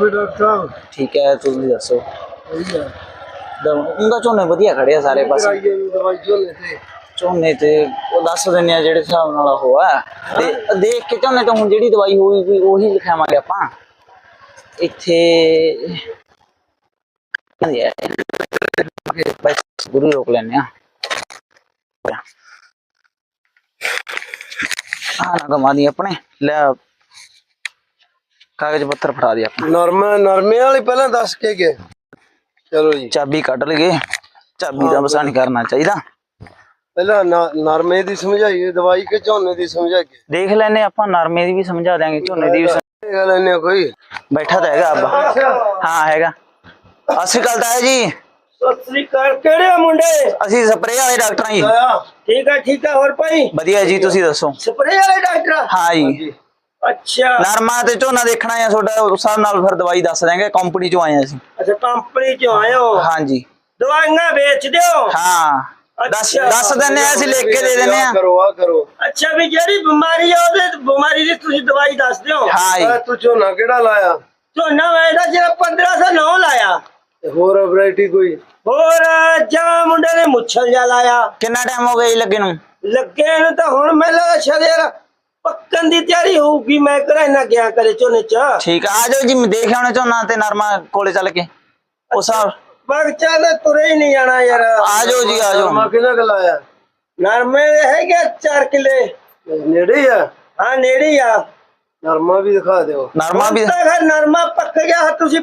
ਵੀ doctor ਸਾਹਿਬ ਠੀਕ ਹੈ ਤੁਸੀਂ ਦੱਸੋ। ਸਹੀ ਆ ਉਹਦਾ ਝੋਨੇ ਵਧੀਆ ਖੜੇ ਆ ਸਾਰੇ ਪਾਸੇ। ਦਵਾਈ ਝੋਲੇ ਤੇ। ਝੋਨੇ ਤੇ ਉਹ ਦੱਸ ਦਿੰਦੇ ਆ ਜਿਹੜੇ ਹਿਸਾਬ ਨਾਲ ਉਹ ਆ। ਤੇ ਦੇਖ ਕੇ ਝੋਨੇ ਤੋਂ ਹੁਣ ਜਿਹੜੀ ਦਵਾਈ ਹੋਈ ਵੀ ਉਹੀ ਲਿਖਾਵਾਂਗੇ ਆਪਾਂ। ਇੱਥੇ। ਬਸ ਗੁਰੂ ਰੋਕ ਲੈਣੇ ਆ। ਆ ਨਾ ਕਮਾ ਦੀ ਆਪਣੇ। ਲੈ ਕਾਗਜ਼ ਪੱਤਰ ਫੜਾ ਦੀ ਆਪਾਂ। ਨਰਮੇ ਨਰਮੇ ਵਾਲੀ ਪਹਿਲਾਂ ਦੱਸ ਕੇ ਗਏ। ਚਲੋ ਜੀ। ਚਾਬੀ ਕੱਢ ਲਈਏ। ਚਾਬੀ ਦਾ ਬਸਾ ਨਹੀਂ ਕਰਨਾ ਚਾਹੀਦਾ। ਪਹਿਲਾਂ ਨਰਮੇ ਦੀ ਸਮਝਾਈਏ ਦਵਾਈ ਕਿ ਝੋਨੇ ਦੀ ਸਮਝਾਈਏ? ਦੇਖ ਲੈਨੇ ਆਪਾਂ ਨਰਮੇ ਦੀ ਵੀ ਸਮਝਾ ਦਿਆਂਗੇ ਝੋਨੇ ਦੀ ਵੀ ਇਹਨੇ ਕੋਈ। ਬੈਠਾ ਤਾਂ ਹੈਗਾ ਅੱਬਾ ਹਾਂ ਹੈਗਾ। ਸਤਿ ਸ਼੍ਰੀ ਅਕਾਲ ਤਾਇਆ ਜੀ। ਸਤਿ ਸ੍ਰੀ ਅਕਾਲ। ਕਿਹੜੇ ਮੁੰਡੇ? ਅਸੀਂ ਸਪਰੇਅ ਵਾਲੇ ਡਾਕਟਰ ਹਾਂ ਜੀ ਠੀਕ ਆ ਠੀਕ ਆ ਹੋਰ ਭਾਈ? ਵਧੀਆ ਜੀ ਤੁਸੀਂ ਦੱਸੋ? ਸਪਰੇ ਵਾਲੇ ਡਾਕਟਰ ਹਾਂ ਜੀ। ਅੱਛਾ। ਨਰਮਾ ਤੇ ਝੋਨਾ ਦੇਖਣਾ ਆ ਤੁਹਾਡਾ ਉਸ ਹਿਸਾਬ ਨਾਲ ਫਿਰ ਦਵਾਈ ਦੱਸ ਦਿਆਂਗੇ ਕੰਪਨੀ ਚੋਂ ਆਏ ਹਾਂ ਅਸੀਂ। ਅੱਛਾ ਕੰਪਨੀ ਚੋਂ ਆਏ ਹੋ? ਹਾਂ ਜੀ ਦਵਾਈਆਂ ਵੇਚ ਦਿਓ? ਹਾਂ। ਦੱਸ ਦਿੰਨੇ ਆ ਅਸੀਂ ਲਿਖ ਕੇ ਦੇ ਦਿੰਨੇ ਆ। ਕਰੋ ਆ ਕਰੋ। ਅੱਛਾ ਵੀ ਜਿਹੜੀ ਬਿਮਾਰੀ ਆ ਉਹਦੇ ਬਿਮਾਰੀ ਦੀ ਤੁਸੀਂ ਦਵਾਈ ਦੱਸ ਦਿਓ। ਹਾਂ ਆ ਤੂੰ ਝੋਨਾ ਕਿਹੜਾ ਲਾਇਆ? ਝੋਨਾ ਵੈਦਾ ਜਿਹੜਾ 1509 ਲਾਇਆ। ਤੇ ਹੋਰ ਵੈਰਾਈਟੀ ਕੋਈ? ਹੋਰ ਜਾਂ ਮੁੰਡੇ ਨੇ ਮੁੱਛਲ ਜਾ ਲਾਇਆ। ਕਿੰਨਾ ਟਾਈਮ ਹੋ ਗਿਆ ਜੀ ਲੱਗੇ ਨੂੰ? ਲੱਗੇ ਨੂੰ ਤਾਂ ਹੁਣ ਮੈਂ ਲੱਗਾ ਸ਼ਰੀਰ ਪੱਕਣ ਦੀ ਤਿਆਰੀ ਹੋਊਗੀ ਮੈਂ ਕਰਾਂ ਨਾ ਗਿਆ ਕਰੇ ਝੋਨੇ ਚ। ਠੀਕ ਆ ਆ ਜਾਓ ਜੀ ਦੇਖ ਆਉਣੇ ਝੋਨਾ ਤੇ ਨਰਮਾ ਕੋਲੇ ਚੱਲ ਕੇ। ਉਸ ਹਿਸਾਬ ਬਗ ਚੱਲ ਤੁਰੇ ਹੀ ਨਹੀਂ ਜਾਣਾ ਯਾਰ। ਆ ਜਾਓ ਜੀ ਆ ਜਾਓ। ਨਰਮਾ ਕਿਹਨਾਂ ਕੁ ਲਾਇਆ ਨਰਮੇ ਦੇ ਹੈਗੇ 4 ਕਿੱਲੇ। ਨੇੜੇ ਆ? ਹਾਂ ਨੇੜੇ ਆ। ਨਰਮਾ ਵੀ ਦਿਖਾ ਦਿਓ। ਨਰਮਾ ਵੀ ਨਰਮਾ ਪੱਕ ਗਿਆ ਤੁਸੀਂ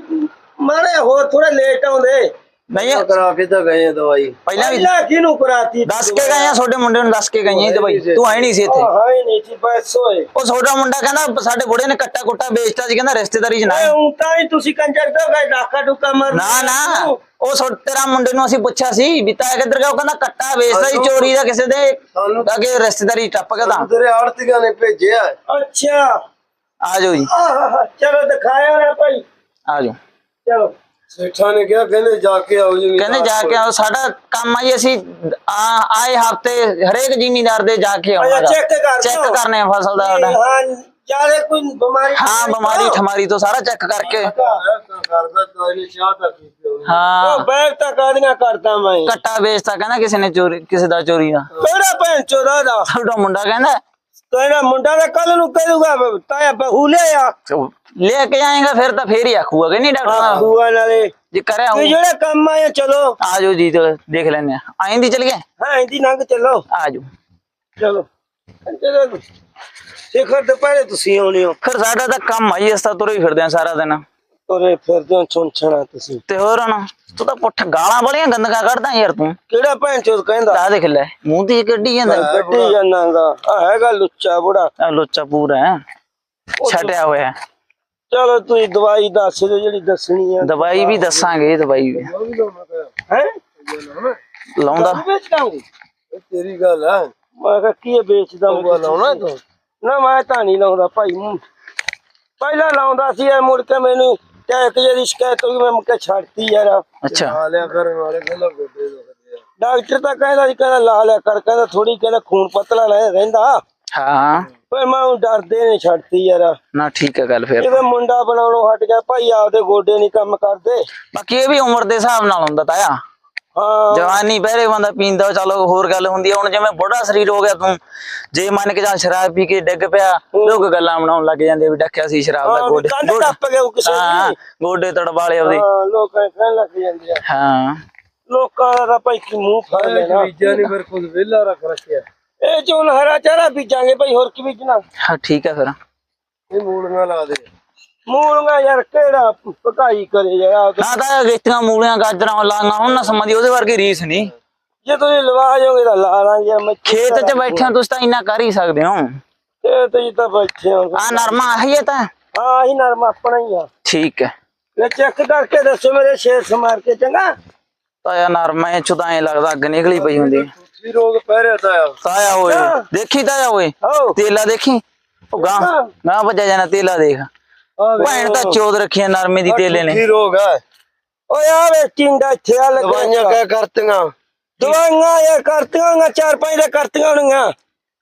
ਮਾਰੇ ਹੋਰ ਥੋੜਾ ਲੇਟ ਆਉਂਦੇ। ਨਹੀਂ। ਕਰਾ ਕੇ ਤਾਂ ਗਏ ਆ ਦਵਾਈ। ਪਹਿਲਾਂ ਵੀ ਪਹਿਲਾਂ ਕਿਹਨੂੰ ਕਰਾਤੀ ਦੱਸ ਕੇ ਗਏ ਆ ਤੁਹਾਡੇ ਮੁੰਡੇ ਨੂੰ ਦੱਸ ਕੇ ਗਏ ਆ ਦਵਾਈ। ਤੂੰ ਆਈ ਨਹੀਂ ਸੀ ਇੱਥੇ। ਹਾਂ ਨਹੀਂ ਸੀ ਬਸ ਹੋਏ ਉਹ ਛੋਟਾ ਮੁੰਡਾ ਕਹਿੰਦਾ ਸਾਡੇ ਬੁੜੇ ਨੇ ਕੱਟਾ ਕੁੱਟਾ ਵੇਚਤਾ ਸੀ ਕਹਿੰਦਾ ਰਿਸ਼ਤੇਦਾਰੀ ਚ ਨਾ। ਹੁਣ ਤਾਂ ਹੀ ਤੁਸੀਂ ਕੰਜਰ ਤੋਂ ਗਏ ਡਾਕਾ ਡੁਕਾ ਮਾਰ। ਨਾ ਨਾ। ਉਹ ਛੋਟੇ ਤੇਰਾ ਮੁੰਡੇ ਨੂੰ ਅਸੀਂ ਪੁੱਛਿਆ ਸੀ ਵੀ ਤਾਂ ਕਿੱਧਰ ਗਿਆ ਉਹ ਕਹਿੰਦਾ ਕੱਟਾ ਵੇਚਦਾ ਸੀ ਚੋਰੀ ਦਾ ਕਿਸੇ ਦੇ ਅੱਗੇ ਰਿਸ਼ਤੇਦਾਰੀ ਟੱਪ ਗਿਆ ਤਾਂ। ਤੇਰੇ ਆੜਤੀਆਂ ਨੇ ਭੇਜਿਆ। ਅੱਛਾ। ਆ ਜਾਓ ਜੀ। ਚਲੋ ਦਿਖਾਇਆ ਨਾ ਭਾਈ। ਆ ਜਾਓ। ਚਲੋ। ਸੇਠਾਂ ਨੇ ਕਿਹਾ ਕਹਿੰਦੇ ਜਾ ਕੇ ਆਓ ਜੀ ਕਹਿੰਦੇ ਜਾ ਕੇ ਆਓ ਸਾਡਾ ਕੰਮ ਆ ਜੀ ਅਸੀਂ ਆ ਆਏ ਹਫ਼ਤੇ ਹਰੇਕ ਜ਼ਿਮੀਂਦਾਰ ਦੇ ਜਾ ਕੇ ਆਉਣਾ ਅੱਛਾ, check ਕਰ ਚੈੱਕ ਦਿਓ। ਕਰਨੇ ਆ ਫਸਲ ਦਾ ਸਾਡਾ। ਹਾਂ ਜ਼ਿਆਦਾ ਕੋਈ ਬਿਮਾਰੀ ਹਾਂ ਬਿਮਾਰੀ ਠਮਾਰੀ ਤੋਂ ਸਾਰਾ ਚੈੱਕ ਕਰਕੇ। ਕਰਦਾ ਤਾਂ ਇਹਨੇ ਚਾਹ ਤਾਂ ਪੀਤੀ ਹੋਣੀ ਹਾਂ। ਉਹ ਬੈਗ ਤਾਂ ਕਾਦੀਆਂ ਕਰਦਾ ਮੈਂ? ਕੱਟਾ ਵੇਚਤਾ ਕਹਿੰਦਾ ਕਿਸੇ ਨੇ ਚੋਰੀ ਕਿਸੇ ਦਾ ਚੋਰੀ ਦਾ। ਕਿਹੜਾ ਭੈਣ ਚੋਦਾ ਦਾ? ਛੋਟਾ ਮੁੰਡਾ ਕਹਿੰਦਾ ਤੇਰਾ ਮੁੰਡਾ ਤਾਂ ਕੱਲ ਨੂੰ ਕਰੂਗਾ ਤਾਇਆ ਬਹੂ ਲਿਆ ਲੈ ਕੇ ਜਾਏਗਾ ਫਿਰ ਤਾਂ ਫੇਰ ਹੀ ਆਖੂਗਾ ਕਿ ਨਹੀਂ ਡਾਕਟਰ ਸਾਹਿਬ? ਬਹੂਆ ਨਾਲੇ ਜੇ ਕਰਿਆ ਇਹ ਹੋਊ। ਜਿਹੜੇ ਕੰਮ ਆਏ ਚਲੋ। ਆ ਜਾਓ ਜੀ ਤੇ ਦੇਖ ਲੈਨੇ ਆ ਆਇੰਦੀ ਚਲ ਗਏ? ਹਾਂ ਇੰਦੀ ਨੰਗ ਚੱਲੋ। ਆ ਜਾਓ ਚਲੋ। ਚਲੋ। ਸਿਖਰ ਦੁਪਹਿਰੇ ਤੁਸੀਂ ਆਉਣੇ ਹੋ। ਫਿਰ ਸਾਡਾ ਤਾਂ ਕੰਮ ਆਈ ਇਸ ਤਾਂ ਤੁਰੇ ਹੀ ਫਿਰਦੇ ਆ ਸਾਰਾ ਦਿਨ। ਤੁਰੇ ਫਿਰਦੇ ਹੋ ਛੁੰਛਣਾ ਤੁਸੀਂ। ਤੇ ਹੋਰ ਹੁਣ ਤੂੰ ਤਾਂ ਪੁੱਠ ਗਾਲਾਂ ਬੜੀਆਂ ਗੰਦਗਾ ਕੱਢਦਾ ਯਾਰ ਤੂੰ। ਕਿਹੜਾ ਭੈਣ ਚੋਦ ਕਹਿੰਦਾ? ਆ ਦੇਖ ਲੈ ਮੂੰਹ ਤੇ ਕੱਢੀ ਜਾਂਦਾ। ਕੱਟੀ ਜਾਣਾਗਾ ਆ ਹੈਗਾ ਲੁੱਚਾ ਬੁੜਾ। ਆ ਲੋਚਾ ਪੂਰਾ ਹੈ। ਛਟਿਆ ਹੋਇਆ। ਚਲੋ ਤੁਸੀਂ ਦਵਾਈ ਦੱਸ ਦਿਓ ਜਿਹੜੀ ਦੱਸਣੀ ਆ। ਦਵਾਈ ਵੀ ਦੱਸਾਂਗੇ ਦਵਾਈ ਵੀ। ਹੈ? ਲਾਉਂਦਾ। ਤੇਰੀ ਗੱਲ ਆ। ਮੈਂ ਕਿਹਾ ਕੀ ਵੇਚਦਾ ਉਹ ਲਾਉਣਾ ਤੂੰ? ਨਾ ਮੈਂ ਤਾਂ ਨਹੀਂ ਲਾਉਂਦਾ ਭਾਈ। ਪਹਿਲਾਂ ਲਾਉਂਦਾ ਸੀ ਇਹ ਮੁੜ ਕੇ ਮੈਨੂੰ ਟੈਕ ਜਿਹੜੀ ਸ਼ਿਕਾਇਤ ਹੋਈ ਮੈਂ ਮੁੱਕੇ ਛੱਡਤੀ ਯਾਰ। ਅੱਛਾ। ਲਿਆ ਕਰਨ ਵਾਲੇ ਪਹਿਲਾਂ ਗੋਡੇ ਦੁਖਦੇ ਆ ਡਾਕਟਰ ਤਾਂ ਕਹਿੰਦਾ ਸੀ ਕਹਿੰਦਾ ਲਾ ਲਿਆ ਕਰ ਕਹਿੰਦਾ ਥੋੜੀ ਕਹਿੰਦਾ ਖੂਨ ਪਤਲਾ ਰਹਿ ਰਹਿੰਦਾ। ਹਾਂ। ਪਰ ਮੈਂ ਉਹ ਡਰਦੇ ਨੇ ਛੱਡਤੀ ਯਾਰ। ਨਾ ਠੀਕ ਹੈ ਗੱਲ ਫਿਰ। ਇਹਦੇ ਮੁੰਡਾ ਬਣਾਉਣੋਂ ਹਟ ਗਿਆ ਭਾਈ ਆਪਦੇ ਗੋਡੇ ਨਹੀਂ ਕੰਮ ਕਰਦੇ। ਬਾਕੀ ਇਹ ਵੀ ਉਮਰ ਦੇ ਹਿਸਾਬ ਨਾਲ ਹੁੰਦਾ ਤਾਇਆ। ਜਵਾਨੀ ਪਹਿਰੇ ਬੰਦਾ ਪੀਂਦਾ ਚਲੋ ਹੋਰ ਗੱਲ ਹੁੰਦੀ ਹੈ ਹੁਣ ਜਿਵੇਂ ਬੁੱਢਾ ਸਰੀਰ ਹੋ ਗਿਆ ਤੂੰ ਜੇ ਮੰਨ ਕੇ ਚੱਲ ਸ਼ਰਾਬ ਪੀ ਕੇ ਡਿੱਗ ਪਿਆ ਲੋਕ ਗੱਲਾਂ ਬਣਾਉਣ ਲੱਗ ਜਾਂਦੇ ਵੀ ਡੱਕਿਆ ਸੀ ਸ਼ਰਾਬ ਦਾ ਗੋਡੇ ਟੱਪ ਗਿਆ ਕਿਸੇ ਗੋਡੇ ਤੜਵਾਲੇ ਉਹਦੇ। ਹਾਂ ਲੋਕਾਂ ਕਹਿਣ ਲੱਗ ਜਾਂਦੇ ਆ। ਹਾਂ। ਲੋਕਾਂ ਦਾ ਭਾਈ ਕੀ ਮੂੰਹ ਫੜ ਲੈਣਾ। ਬੀਜਾ ਫਿਰ ਕੁਝ ਵਿਹਲਾ ਰੱਖ ਰੱਖਿਆ। ਇਹ ਚੋਂ ਹਰਾ ਚਾਰਾ ਬੀਜਾਂਗੇ ਭਾਈ ਹੋਰ ਕੀ ਬੀਜਣਾ? ਹਾਂ ਠੀਕ ਹੈ ਫਿਰ। ਇਹ ਮੂਲੀਆਂ ਲਾ ਦੇ। ਮੂਲੀਆਂ ਯਾਰ ਕਿਹੜਾ ਪਕਾਈ ਕਰੇ ਯਾਰ? ਨਾ ਤਾਂ ਗਿੱਟੀਆਂ ਮੂਲੀਆਂ ਗਾਜਰਾਂ ਲਾਂਗਾ ਹੁਣ ਨਾ ਸਮਾਂ ਉਹਦੇ ਵਰਗੀ ਰੀਸ ਨਹੀਂ ਜੇ ਤੁਸੀਂ ਲਵਾ ਜਾਓਗੇ ਤਾਂ ਲਾ ਲਾਂਗੇ ਮੈਂ ਖੇਤ 'ਚ ਬੈਠਿਆਂ ਤੁਸੀਂ ਤਾਂ ਇੰਨਾ ਕਰ ਹੀ ਸਕਦੇ ਹੋ। ਇਹ ਤੇ ਤਾਂ ਬੈਠੇ ਹਾਂ। ਆ ਨਰਮਾ ਆਹੀ ਹੈ ਤਾਂ? ਹਾਂ ਹੀ ਨਰਮ ਆਪਣਾ ਹੀ ਆ। ਠੀਕ ਹੈ। ਲੈ ਚੈੱਕ ਕਰਕੇ ਦੱਸੋ ਮੇਰੇ ਸ਼ੇਰ ਸਮਾਰ ਕੇ ਚੰਗਾ? ਤਾਇਆ ਨਰਮਾ ਇਹ ਚੁਦਾ ਐ ਲੱਗਦਾ ਅੱਗ ਨਿਕਲੀ ਪਈ ਹੁੰਦੀ। ਤੁਸੀਂ ਰੋਗ ਪੈ ਰਿਹਾ ਤਾਂ। ਤਾਇਆ ਓਏ ਦੇਖੀ ਤਾਇਆ ਓਏ? ਤੇਲਾ ਦੇਖੀ? ਉਹ ਗਾਂ ਗਾਂ ਵੱਜਾ ਜਾਣਾ ਤੇਲਾ ਦੇਖ। ਭੈਣ ਤਾਂ ਚੋਦ ਰੱਖੀਆਂ ਨਰਮੇ ਦੀ ਤੇਲੇ ਨੇ। ਕੀ ਰੋਗ ਹੈ ਓਏ ਆ ਵੇ ਟਿੰਡਾ ਇੱਥੇ ਆ ਦਵਾਈਆਂ ਲੱਗਿਆ ਕਹਿ ਕਰਤੀਆਂ? ਦਵਾਈਆਂ ਇਹ ਕਰਤੀਆਂ ਚਾਰ ਪੰਜ ਦੇ ਕਰਤੀਆਂ ਹੋਣੀਆਂ।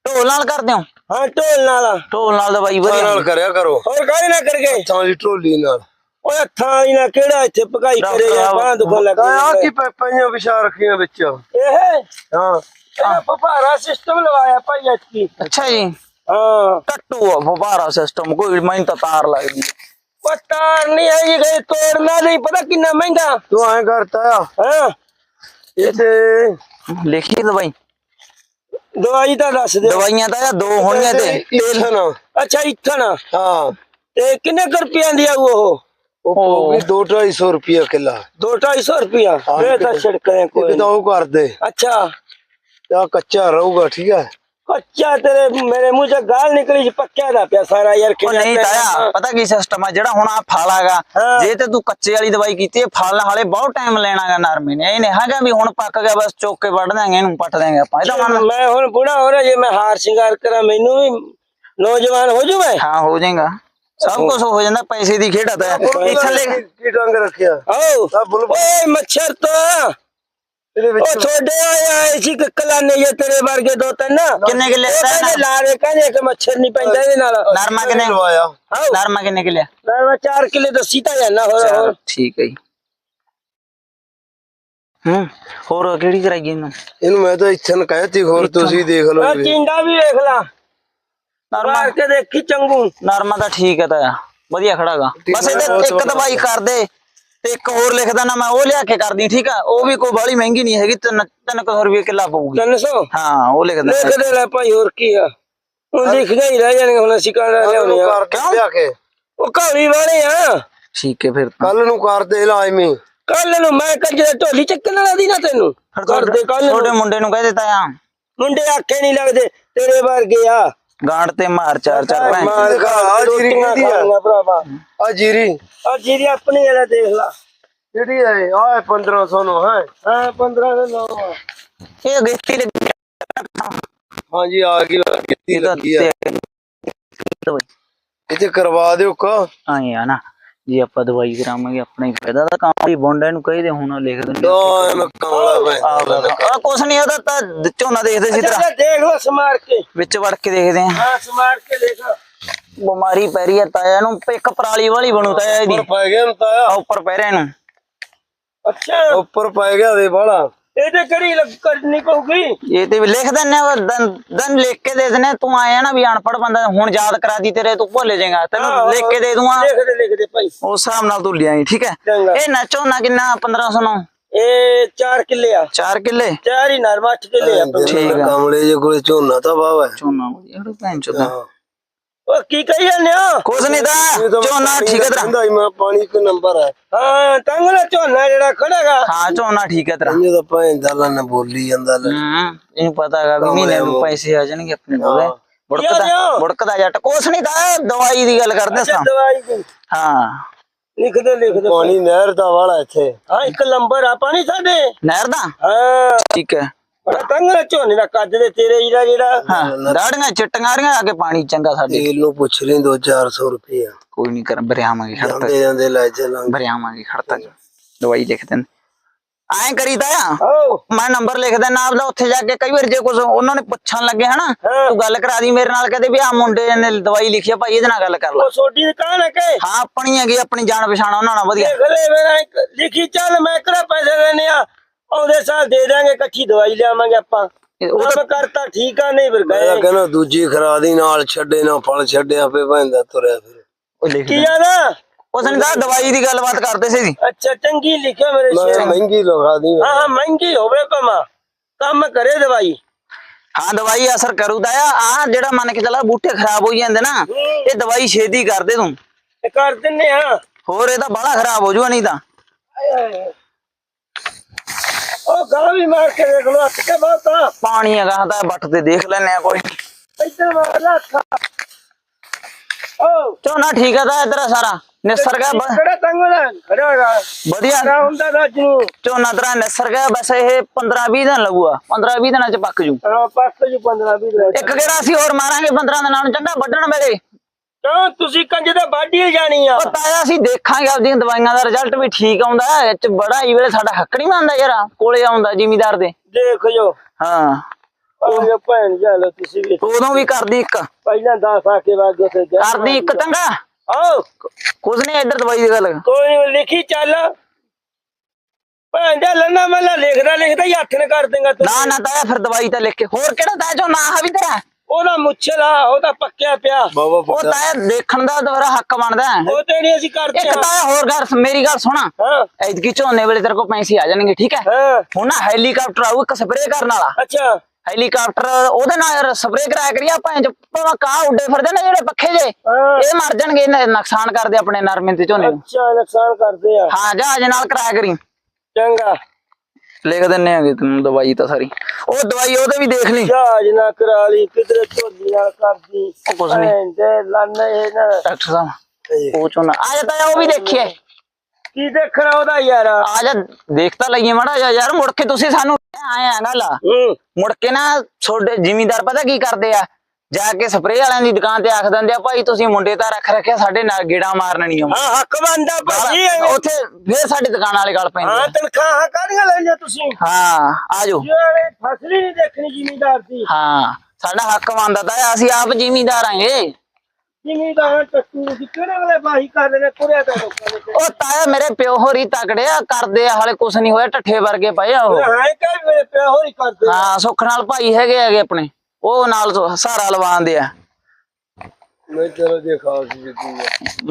ਢੋਲ ਨਾਲ ਕਰਦੇ ਹੋ? ਹਾਂ ਢੋਲ ਨਾਲ। ਢੋਲ ਨਾਲ ਦਵਾਈ ਵਧੀਆ ਨਾਲ ਕਰਿਆ ਕਰੋ। ਹੋਰ ਕਾਹਦੇ ਨਾਲ ਕਰ ਗਏ ਥਾਂ ਦੀ ਢੋਲੀ ਨਾਲ। ਓਏ ਥਾਂ ਹੀ ਨਾ ਕਿਹੜਾ ਇੱਥੇ ਭਗਾਈ ਕਰੇ ਜਾਂ ਬਾਂਹ ਦੁਖਣ ਲੱਗ ਆ ਕੀ ਪਈਆਂ ਵਿਚਾਰ ਰੱਖੀਆਂ ਵਿੱਚ? ਇਹ? ਹਾਂ। ਇਹ ਫੁਹਾਰਾ ਸਿਸਟਮ ਲਵਾਇਆ ਭਾਈ ਐਤਕੀ ਅੱਛਾ ਜੀ। ਹਾਂ। ਟੱਟੂ ਆ ਫੁਬਾਰਾ ਸਿਸਟਮ ਕੋਈ ਮੈਨੂੰ ਤਾਂ ਤਾਰ ਲੱਗਦੀ ਉਹ ਤਾਰ ਨਹੀਂ ਹੈ ਜੀ ਗਏ ਤੋੜਨਾ ਨਹੀਂ ਪਤਾ ਕਿੰਨਾ ਮਹਿੰਗਾ? ਤੂੰ ਐਂ ਕਰਤਾ ਆ ਹਾਂ। ਇੱਥੇ ਲਿਖੀ ਦਵਾਈ। ਦਵਾਈ ਤਾਂ ਦੱਸ ਦੇ। ਦਵਾਈਆਂ ਤਾਂ ਇਹ ਦੋ ਹੋਣੀਆਂ ਤੇ। ਇਥਨ ਅੱਛਾ ਹਾਂ। ਤੇ ਕਿੰਨੇ ਕੁ ਰੁਪਈਆਂ ਦੀ ਆਊ ਉਹ? ਉਹ ਪਊਗੀ 2-250 ਰੁਪਿਆ ਕਿੱਲਾ। ਦੋ ਢਾਈ ਸੌ ਰੁਪਇਆ ਹਾਂ, ਇਹ ਤਾਂ ਛਿੜਕੇ ਕੋਈ ਇੱਕ ਤਾਂ ਉਹ ਕਰ ਦੇ। ਅੱਛਾ। ਕੱਚਾ ਰਹੂਗਾ ਠੀਕ ਹੈ ਕੱਚਾ ਤੇਰੇ ਮੇਰੇ ਮੂੰਹ 'ਚ ਗਾਲ ਨਿਕਲੀ ਸੀ ਪੱਕਿਆ ਦਾ ਪਿਆ ਸਾਰਾ ਯਾਰ ਉਹ ਨਹੀਂ। ਤਾਇਆ ਪਤਾ ਕੀ ਸਿਸਟਮ ਆ ਜਿਹੜਾ ਹੁਣ ਆ ਫਲ ਹਾਂ। ਜੇ ਤੇ ਤੂੰ ਕੱਚੇ ਵਾਲੀ ਦਵਾਈ ਕੀਤੀ ਹੈ ਫਲ ਹਾਲੇ ਬਹੁਤ ਟਾਈਮ ਲੈਣਾਗਾ ਨਰਮੇ ਨੇ। ਇਹ ਨਹੀਂ ਹੈਗਾ ਵੀ ਹੁਣ ਪੱਕ ਗਿਆ ਬਸ ਚੁੱਕ ਕੇ ਵੱਢ ਦਾਂਗੇ ਇਹਨੂੰ ਪੱਟ ਦਾਂਗੇ ਆਪਾਂ। ਇਹਦਾ ਮਨ ਮੈਂ ਹੁਣ ਬੁੜਾ ਹੋ ਰਿਹਾ ਜੇ ਮੈਂ ਹਾਰ ਸ਼ਿੰਗਾਰ ਕਰਾਂ ਮੈਨੂੰ ਵੀ ਨੌਜਵਾਨ ਹੋ ਜੂ ਮੈਂ ਹਾਂ ਹੋ ਜਾਏਗਾ। ਸਭ ਕੁਝ ਹੋ ਜਾਂਦਾ ਪੈਸੇ ਦੀ ਖੇਡ ਆ ਤਾਂ ਇਹ ਥੱਲੇ ਕੀ- ਕੀ ਡੰਗ ਰੱਖਿਆ? ਆਓ। ਓਏ ਮੱਛਰ ਤੋਂ ਇਹਦੇ ਉਹ ਵਿੱਚ ਛੋਡੇ ਆਇਆ ਸੀ ਕਿ ਕਲਾਨੇ ਜੇ ਤੇਰੇ ਵਰਗੇ ਦੋ ਤਿੰਨ। ਕਿੰਨੇ ਕਿੱਲੇ ਉਹ ਦਾ ਕਹਿੰਦੇ ਲਾਰੇ ਕਹਿੰਦੇ ਕਿ ਮੱਛਰ ਨਹੀਂ ਪੈਂਦਾ ਇਹਦੇ ਨਾਲ। ਨਰਮਾ ਕਿੰਨੇ ਲਵਾਇਆ? ਆਓ ਨਰਮਾ ਕਿੰਨੇ ਕਿੱਲੇ ਮੈਂ 4 ਕਿਲੇ ਦੱਸੀ ਤਾਂ ਜਾਨਾ ਹੋਰ ਹੋਰ। ਠੀਕ ਹੈ ਜੀ। ਹੂੰ ਹੋਰ ਕਿਹੜੀ ਕਰਾਈਏ ਇਹਨੂੰ? ਇਹਨੂੰ ਮੈਂ ਤਾਂ ਇਥਨ ਕਹਿਤੀ ਹੋਰ ਤੁਸੀਂ ਦੇਖ ਲਓ ਆ ਜੀ। ਚਿੰਡਾ ਵੀ ਵੇਖ ਲਾ। ਨਰਮਾ। ਮਾਰ ਕੇ ਦੇਖੀ ਚੰਗੂ। ਨਰਮਾ ਤਾਂ ਠੀਕ ਹੈ ਤਾਂ। ਵਧੀਆ ਖੜਾਗਾ। ਬਸ ਇਹਦੇ ਇੱਕ ਦਵਾਈ ਕਰ ਦੇ। ਤੇ ਇੱਕ ਹੋਰ ਲਿਖ ਦੇਣਾ ਮੈਂ ਉਹ ਲਿਆ ਕੇ ਕਰਦੀ ਠੀਕ ਆ? ਉਹ ਵੀ ਕੋਈ ਬਾਹਲੀ ਮਹਿੰਗੀ ਨਹੀਂ ਹੈਗੀ ਤਿੰਨ ਤਿੰਨ ਕੁ ਸੌ ਰੁਪਏ ਕਿੱਲਾ ਪਊਗੀ। 300 ਹਾਂ ਉਹ ਲਿਖ ਦੇ ਲਿਖ ਦੇ ਲੈ ਭਾਈ ਹੋਰ ਕੀ ਆ? ਹੁਣ ਲਿਖ ਗਈ ਰਹਿ ਜਾਣਗੇ ਹੁਣ ਅਸੀਂ ਕਾਹਦਾ ਲਿਆਉਣੇ ਨੂੰ ਆ ਕਰ ਦੇ ਲਿਆ ਕੇ। ਉਹ ਘਾੜੀ ਵਾਲੇ ਆ। ਠੀਕ ਹੈ ਫਿਰ ਤਾਂ। ਕੱਲ ਨੂੰ ਕਰ ਦੇ ਲਾਜ਼ਮੀ ਕੱਲ ਨੂੰ ਮੈਂ ਕੰਜੇ ਢੋਲੀ ਚੱਕਣ ਵਾਲਾ ਦੀ ਨਾ ਤੈਨੂੰ ਫਿਰ ਕਰ ਦੇ ਕੱਲ ਛੋਟੇ ਨੂੰ ਮੁੰਡੇ ਨੂੰ ਕਹਿ ਦਿੱਤਾ ਆ। ਮੁੰਡੇ ਆਖੇ ਨਹੀਂ ਲੱਗਦੇ ਤੇਰੇ ਵਰਗੇ ਆ। ਗਾਂਡ ਤੇ ਮਾਰ ਚਾਰ ਚਾਰ ਭੈਣ। ਮਾਰ ਖਾ ਆਹ ਜੀਰੀ ਕਿਹਦੀ ਆ? ਭਰਾਵਾ। ਆ ਜੀਰੀ। ਆ ਜਿਹੜੀ ਆਪਣੀ ਇਹਦਾ ਦੇਖ ਲਾ। ਜਿਹੜੀ ਹੈ ਆ 1500 ਨੂੰ ਹੈ? ਹਾਂ 15 ਦੇ ਨੌ ਆ। ਇਹ ਗੇਤੀ ਲੱਗੀ ਹਾਂਜੀ ਆ ਗਈ ਕਿੱਤੀ ਇਹ ਤਾਂ ਲੱਗੀ ਆ। ਇੱਥੇ ਕਰਵਾ ਦਿਓ ਕਾ। ਆਏ ਆ ਨਾ। ਜੇ ਆਪਾਂ ਦਵਾਈ ਕਰਾਵਾਂਗੇ ਆਪਣਾ ਹੀ ਫਾਇਦਾ। ਦਾ ਕੰਮ ਹੀ ਬੋਂਡੇ ਨੂੰ ਕਹੀ ਦੇ ਹੁਣ ਲਿਖ ਦਿੰਦੇ ਆ। ਮੈਂ ਕਮਲਾ ਬੈ ਆ ਕੁਛ ਨਹੀਂ ਉਹਦਾ ਤਾਂ ਝੋਨਾ ਦੇਖਦੇ ਸੀ ਤੇਰਾ। ਦੇਖ ਲੋ ਸਮਾਰ ਕੇ। ਵਿੱਚ ਵੜ ਕੇ ਦੇਖਦੇ ਆ। ਹਾਂ ਸਮਾਰ ਕੇ ਦੇਖ ਬਿਮਾਰੀ ਪੈ ਰਹੀ ਹੈ ਤਾਇਆ ਨੂੰ ਇੱਕ ਪਰਾਲੀ ਵਾਲੀ ਬਣੂ ਤਾਇਆ ਇਹਦੀ। ਉੱਪਰ ਪੈ ਗਿਆ ਨੂੰ ਤਾਂ ਆ ਉੱਪਰ ਪੈ ਰਿਹਾ ਇਹਨੂੰ। ਅੱਛਾ। ਉੱਪਰ ਪੈ ਗਿਆ ਦੇ ਬਾਲਾ ਇਹਦੇ ਕਿਹੜੀ ਲੱਗ ਕਰਨੀ ਪਊਗੀ? ਇਹ ਤੇ ਵੀ ਲਿਖ ਦਿੰਨੇ ਆ ਦਨ ਦਨ ਲਿਖ ਕੇ ਦੇ ਦਿੰਨੇ ਤੂੰ ਆਇਆ ਨਾ ਵੀ ਅਨਪੜ ਬੰਦਾ ਹੁਣ ਯਾਦ ਕਰਾ ਦੀ ਤੇਰੇ ਤੂੰ ਭੁੱਲ ਜਾਏਗਾ। ਤੈਨੂੰ ਲਿਖ ਕੇ ਦੇ ਦੂੰਗਾ ਲਿਖ ਦੇ ਲਿਖ ਦੇ ਭਾਈ। ਉਸ ਹਿਸਾਬ ਨਾਲ ਤੂੰ ਲਿਆਈ ਠੀਕ ਹੈ। ਇਹ ਨਾ ਝੋਨਾ ਕਿੰਨਾ 1500 ਨੂੰ। ਇਹ 4 ਕਿੱਲੇ ਆ। 4 ਕਿੱਲੇ? ਚਾਰ ਹੀ ਨਰਮਾ 8 ਕਿੱਲੇ ਆ। ਠੀਕ ਆ। ਕਮਲੇ ਜੇ ਕੋਲੇ ਝੋਨਾ ਤਾਂ ਵਾਵਾ ਹੈ ਝੋਨਾ ਇਹਨੂੰ ਭੈਣ ਚੋਦਾ। ਉਹ ਕੀ ਕਹੀ ਜਾਂਦੇ ਹੋ ਕੁਛ ਨਹੀਂ ਤਾਂ ਝੋਨਾ ਠੀਕ ਹੈ ਤੇਰਾ ਕਹਿੰਦਾ ਮੈਂ ਪਾਣੀ ਕੋ ਨੰਬਰ ਹੈ ਹਾਂ ਤੰਗਲਾ ਝੋਨਾ ਜਿਹੜਾ ਖੜਾਗਾ ਹਾਂ ਝੋਨਾ ਠੀਕ ਹੈ ਤੇਰਾ ਇਹ ਤਾਂ ਭੈਣ ਦਾ ਲੰਨ ਬੋਲੀ ਜਾਂਦਾ ਲੈ ਹੂੰ ਇਹਨੂੰ ਪਤਾ ਹੈਗਾ ਵੀ ਮਹੀਨੇ ਨੂੰ ਪੈਸੇ ਆ ਜਾਣਗੇ ਆਪਣੇ ਕੋਲੇ ਯਾਰ ਬੁੜਕਦਾ ਯਾਰ। ਬੁੜਕਦਾ ਜੱਟ ਕੁਛ ਨਹੀਂ ਤਾਂ ਦਵਾਈ ਦੀ ਗੱਲ ਕਰਦੇ ਸਾਂ ਦਵਾਈ ਦੀ ਹਾਂ ਲਿਖ ਦੇ ਲਿਖ ਦੇ ਪਾਣੀ ਨਹਿਰ ਦਾ ਵਾਲਾ ਇੱਥੇ ਹਾਂ ਇੱਕ ਲੰਬਰ ਆ ਪਾਣੀ ਸਾਡੇ ਨਹਿਰ ਦਾ ਹਾਂ ਠੀਕ ਹੈ ਬੜਾ ਤੰਗਲਾ ਝੋਨੇ ਦਾ ਕੱਜ ਦੇ ਤੇਰੇ ਜਿਹੜਾ ਜਿਹੜਾ। ਹਾਂ ਦਾੜੀਆਂ ਚਿੱਟੀਆਂ ਰਹੀਆਂ ਅੱਗੇ ਪਾਣੀ ਚੰਗਾ ਸਾਡੇ। ਤੇਲ ਨੂੰ ਪੁੱਛ ਰਹੀ 2-400 ਰੁਪਏ ਕੋਈ ਨਹੀਂ ਕਰ ਬਰਿਆਵਾਂਗੇ ਖੜਤਾ ਜਾਂਦੇ ਜਾਂਦੇ ਲੈ ਚੱਲਾਂਗੇ ਬਰਿਆਵਾਂਗੇ ਖੜਤਾ ਦਵਾਈ ਲਿਖ ਦੇਣ। ਐਂ ਕਰੀਦਾ ਆ। ਮੈਂ ਨੰਬਰ ਲਿਖ ਦੇਣਾ ਆਪਦਾ ਉੱਥੇ ਜਾ ਕੇ ਕਈ ਵਾਰ ਜੇ ਕੁਝ ਉਹਨਾਂ ਨੇ ਪੁੱਛਣ ਲੱਗੇ ਹਨਾ। ਤੂੰ ਗੱਲ ਕਰਾ ਦੀ ਮੇਰੇ ਨਾਲ ਕਹਦੇ ਵੀ ਆ ਮੁੰਡੇ ਨੇ ਦਵਾਈ ਲਿਖੀ ਆ ਭਾਈ ਇਹਦੇ ਨਾਲ ਗੱਲ ਕਰ ਲੈ। ਉਹ ਸੋਡੀ ਦੀ ਕਾਹਨ ਹੈ ਕਿ? ਹਾਂ ਆਪਣੀ ਹੈਗੀ ਆਪਣੀ ਜਾਣ ਪਛਾਣ ਉਹਨਾਂ ਨਾਲ ਵਧੀਆ। ਲਿਖੀ ਚੱਲ ਮੈਂ ਕਿਹੜਾ ਪੈਸੇ ਦੇਣੇ ਆ? ਆਉਂਦੇ ਸਾਲ ਦੇ ਦਾਂਗੇ ਇਕੱਠੀ ਦਵਾਈ ਲਿਆਵਾਂਗੇ ਆਪਾਂ। ਉਹ ਤਾਂ ਕਰਤਾ ਠੀਕ ਆ ਨਹੀਂ ਫਿਰ ਮੈਂ ਗਏ। ਕਹਿੰਦਾ ਦੂਜੀ ਖਰਾ ਦੀ ਨਾਲ ਛੱਡੇ ਨਾ ਫਲ ਛੱਡਿਆ ਫੇ ਭੈਂਦਾ ਤੁਰਿਆ ਫਿਰ। ਉਹ ਲਿਖ ਕੀ ਆ ਨਾ? ਉਸ ਨੇ ਤਾਂ ਦਵਾਈ ਦੀ ਗੱਲਬਾਤ ਕਰਦੇ ਸੀ ਜੀ। ਅੱਛਾ ਚੰਗੀ ਲਿਖਿਆ ਮੇਰੇ ਮੈਂ ਸ਼ੇਰ। ਮਹਿੰਗੀ ਲਗਾ ਦੀ। ਹਾਂ ਹਾਂ ਮਹਿੰਗੀ ਹੋਵੇ ਭਮਾ ਕੰਮ ਕਰੇ ਦਵਾਈ। ਹਾਂ ਦਵਾਈ ਅਸਰ ਕਰੂਦਾ ਆ। ਆ ਜਿਹੜਾ ਮੰਨ ਕੇ ਚੱਲਾ ਬੂਟੇ ਖਰਾਬ ਹੋਈ ਜਾਂਦੇ ਨਾ ਇਹ ਦਵਾਈ ਛੇਤੀ ਕਰ ਦੇ ਤੂੰ। ਤੇ ਕਰ ਦਿੰਨੇ ਆ। ਹੋਰ ਇਹ ਤਾਂ ਬੜਾ ਖਰਾਬ ਹੋ ਜੂਗਾ ਨਹੀਂ ਤਾਂ। ਉਹ ਗਾਂ ਵੀ ਮਾਰ ਕੇ ਦੇਖ ਲੋ ਅੱਖ ਕੇ ਬਾਤਾ ਪਾਣੀ ਹੈਗਾ ਤਾਂ ਬੱਟ ਤੇ ਦੇਖ ਲੈਨੇ ਆ ਕੋਈ। ਇੱਧਰ ਮਾਰ ਲਾ ਓ। ਝੋਨਾ ਠੀਕ ਆ ਤਾਂ ਇਧਰ ਸਾਰਾ ਨਿਸਰਗਾ ਕਿਹੜਾ ਤੰਗਲਾ ਖੜਾਗਾ ਵਧੀਆ। ਖੜਾ ਹੁੰਦਾ ਰਾਜ ਨੂੰ। ਝੋਨਾ ਤੇਰਾ ਨਿਸਰਗਾ ਬਸ ਇਹ 15 20 ਦਿਨ ਲੱਗੂਗਾ 15 20 ਦਿਨਾਂ ਚ ਪੱਕ ਜੂ। ਹਾਂ ਪਾਸ ਜੀ 15 20 ਦਿਨ ਇੱਕ ਕਿਹੜਾ ਅਸੀਂ ਹੋਰ ਮਾਰਾਂਗੇ 15 ਦਿਨਾਂ ਨੂੰ ਚੰਗਾ ਵੱਢਣ ਵੇਲੇ। ਕਿਉਂ ਤੁਸੀਂ ਕੰਜ ਦਾ ਬਾਡੀ ਜਾਣੀ ਆ। ਉਹ ਤਾਇਆ ਅਸੀਂ ਦੇਖਾਂਗੇ ਆਪਦੀਆਂ ਦਵਾਈਆਂ ਦਾ ਰਿਜ਼ਲਟ ਵੀ ਠੀਕ ਆਉਂਦਾ। ਇਹ ਚ ਬੜਾ ਹੀ ਵੇਲੇ ਸਾਡਾ ਹੱਕ ਨਹੀਂ ਮੰਨਦਾ ਯਾਰ ਕੋਲੇ ਆਉਂਦਾ ਜ਼ਿਮੀਦਾਰ ਦੇ। ਦੇਖ ਜੋ। ਹਾਂ। ਉਹ ਭੈਣ ਜਾ ਲੋ ਤੁਸੀਂ ਵੀ। ਉਦੋਂ ਵੀ ਕਰਦੀ ਇੱਕ। ਪਹਿਲਾਂ 10 ਆ ਕੇ ਜਾ ਕਰਦੀ ਇੱਕ ਚੰਗਾ। ਆਓ। ਕੁਝ ਨਹੀਂ ਇੱਧਰ ਦਵਾਈ ਦੀ ਗੱਲ। ਕੋਈ ਲਿਖੀ ਚੱਲ। ਭੈਣ ਦਾ ਲੰਨਾ ਲਿਖਦਾ ਲਿਖਦਾ ਹੀ ਹੱਥ ਨੇ ਕਰ ਦੇਗਾ ਤੂੰ ਨਾ ਨਾ ਤਾਇਆ ਫਿਰ ਦਵਾਈ ਤਾਂ ਲਿਖ ਕੇ ਹੋਰ ਕਿਹੜਾ ਤਾਇਆ ਜੋ ਨਾ ਆ ਵੀ ਤੇਰਾ? ਉਹਦਾ ਮੁੱਛਲ ਆ ਉਹਦਾ ਪੱਕਿਆ ਪਿਆ। ਬਾਬਾ ਉਹ ਪੁੱਛਿਆ ਤਾਇਆ ਦੇਖਣ ਦਾ ਦੁਬਾਰਾ ਹੱਕ ਬਣਦਾ ਹੈ। ਉਹ ਤੇ ਨਹੀਂ ਅਸੀਂ ਕਰਦੇ ਇੱਕ ਤਾਇਆ ਹੋਰ ਗੱਲ ਮੇਰੀ ਗੱਲ ਸੁਣਾ। ਹਾਂ। ਐਤਕੀ ਝੋਨੇ ਵੇਲੇ ਤੇਰੇ ਕੋਲ ਪੈਸੇ ਆ ਜਾਣਗੇ ਠੀਕ ਹੈ? ਹਾਂ। ਹੁਣ ਨਾ ਹੈਲੀਕਾਪਟਰ ਆਊ ਇੱਕ ਸਪਰੇਅ ਕਰਨ ਵਾਲਾ। ਅੱਛਾ। ਹੈਲੀਕਾਪਟਰ ਉਹਦੇ ਨਾਲ ਸਪਰੇਅ ਕਰਾਇਆ ਕਰੀਏ ਆਪਾਂ ਜੋ ਭਾਵੇਂ ਕਾਂ ਉੱਡੇ ਫਿਰਦੇ ਨੇ ਜਿਹੜੇ ਪੱਖੇ ਜੇ। ਹਾਂ। ਇਹ ਮਰ ਜਾਣਗੇ ਇਹਨੇ ਨੁਕਸਾਨ ਕਰਦੇ ਆਪਣੇ ਨਰਮੇ ਤੇ ਝੋਨੇ ਨੂੰ। ਅੱਛਾ ਨੁਕਸਾਨ ਕਰਦੇ ਆ। ਹਾਂ ਜਹਾਜ਼ ਨਾਲ ਕਰਾਇਆ ਕਰੀ। ਚੰਗਾ। ਲਿਖ ਦਿੰਨੇ ਆਗੇ ਤੈਨੂੰ ਦਵਾਈ ਤਾਂ ਸਾਰੀ। ਉਹ ਦਵਾਈ ਉਹਦੇ ਵੀ ਦੇਖ ਲਈ। ਜਹਾਜ ਨਾ ਕਰਾ ਲਈ ਕਿਧਰੇ ਝੋਲੀ ਨਾਲ ਕਰਦੀ। ਉਹ ਕੁਛ ਨੀ। ਭੈਣ ਦੇ ਲੰਨ ਇਹ ਨਾ। ਡਾਕਟਰ ਸਾਹਿਬ ਉਹ ਚੋਂ ਨਾ ਆ ਜਾ ਤਾਇਆ ਉਹ ਵੀ ਦੇਖੀਏ ਕੀ ਦੇਖਣਾ ਉਹਦਾ ਯਾਰ? ਆ ਜਾ ਦੇਖ ਤਾਂ ਲਈਏ ਮਾੜਾ ਜਿਹਾ। ਯਾਰ ਮੁੜ ਕੇ ਤੁਸੀਂ ਸਾਨੂੰ ਆਏ ਆ ਗੱਲ ਆ ਹੂੰ। ਮੁੜ ਕੇ ਨਾ ਛੋਡੇ ਜ਼ਿਮੀਂਦਾਰ ਪਤਾ ਕੀ ਕਰਦੇ ਆ? ਜਾ ਕੇ ਸਪਰੇਅ ਵਾਲਿਆਂ ਦੀ ਦੁਕਾਨ ਤੇ ਆਖ ਦਿੰਦੇ ਆ ਭਾਈ ਤੁਸੀਂ ਮੁੰਡੇ ਤਾਂ ਰੱਖ ਰੱਖਿਆ ਸਾਡੇ ਨਾਲ ਗੇੜਾ ਮਾਰਨ ਨਹੀਂ ਆਉਂਦੇ ਹਾਂ ਹੱਕ ਬੰਦਾ ਭਾਜੀ। ਉੱਥੇ ਫੇਰ ਸਾਡੀ ਦੁਕਾਨ ਵਾਲੇ ਗੱਲ ਪੈਂਦੇ ਹਾਂ। ਤਨਖਾਹਾਂ ਕਾਹਦੀਆਂ ਲੈਂਦੇ ਤੁਸੀਂ? ਹਾਂ ਆਜੋ। ਜਿਹੜੇ ਫਸਲ ਨਹੀਂ ਦੇਖਣੀ ਜ਼ਿਮੀਦਾਰ ਦੀ। ਹਾਂ ਸਾਡਾ ਹੱਕ ਮੰਨਦਾ ਤਾਂ ਅਸੀਂ ਆਪ ਜ਼ਿਮੀਂਦਾਰ ਆਂਗੇ। ਜ਼ਿਮੀਦਾਰ ਟੱਟੂ ਦੀ ਕਿਹੜੇ ਵੇਲੇ ਬਾਹੀ ਕਰਦੇ ਨੇ ਕੁੜਿਆ ਤਾਂ ਲੋਕਾਂ ਨੇ ਉਹ ਤਾਇਆ ਮੇਰੇ ਪਿਓ ਹੋਰੀ ਤਕੜੇ ਆ ਕਰਦੇ ਆ ਹਾਲੇ ਕੁਛ ਨਹੀਂ ਹੋਇਆ ਟੱਠੇ ਵਰਗੇ ਪਏ ਆ ਉਹ। ਕਰਦੇ ਹਾਂ ਸੁੱਖ ਨਾਲ ਭਾਈ ਹੈਗੇ ਹੈਗੇ ਆਪਣੇ। ਉਹ ਨਾਲ ਸਹਾਰਾ ਲਵਾਉਂਦੇ ਆ। ਮੈਂ ਚਲੋ ਜੇ ਖਾਸ ਜੀ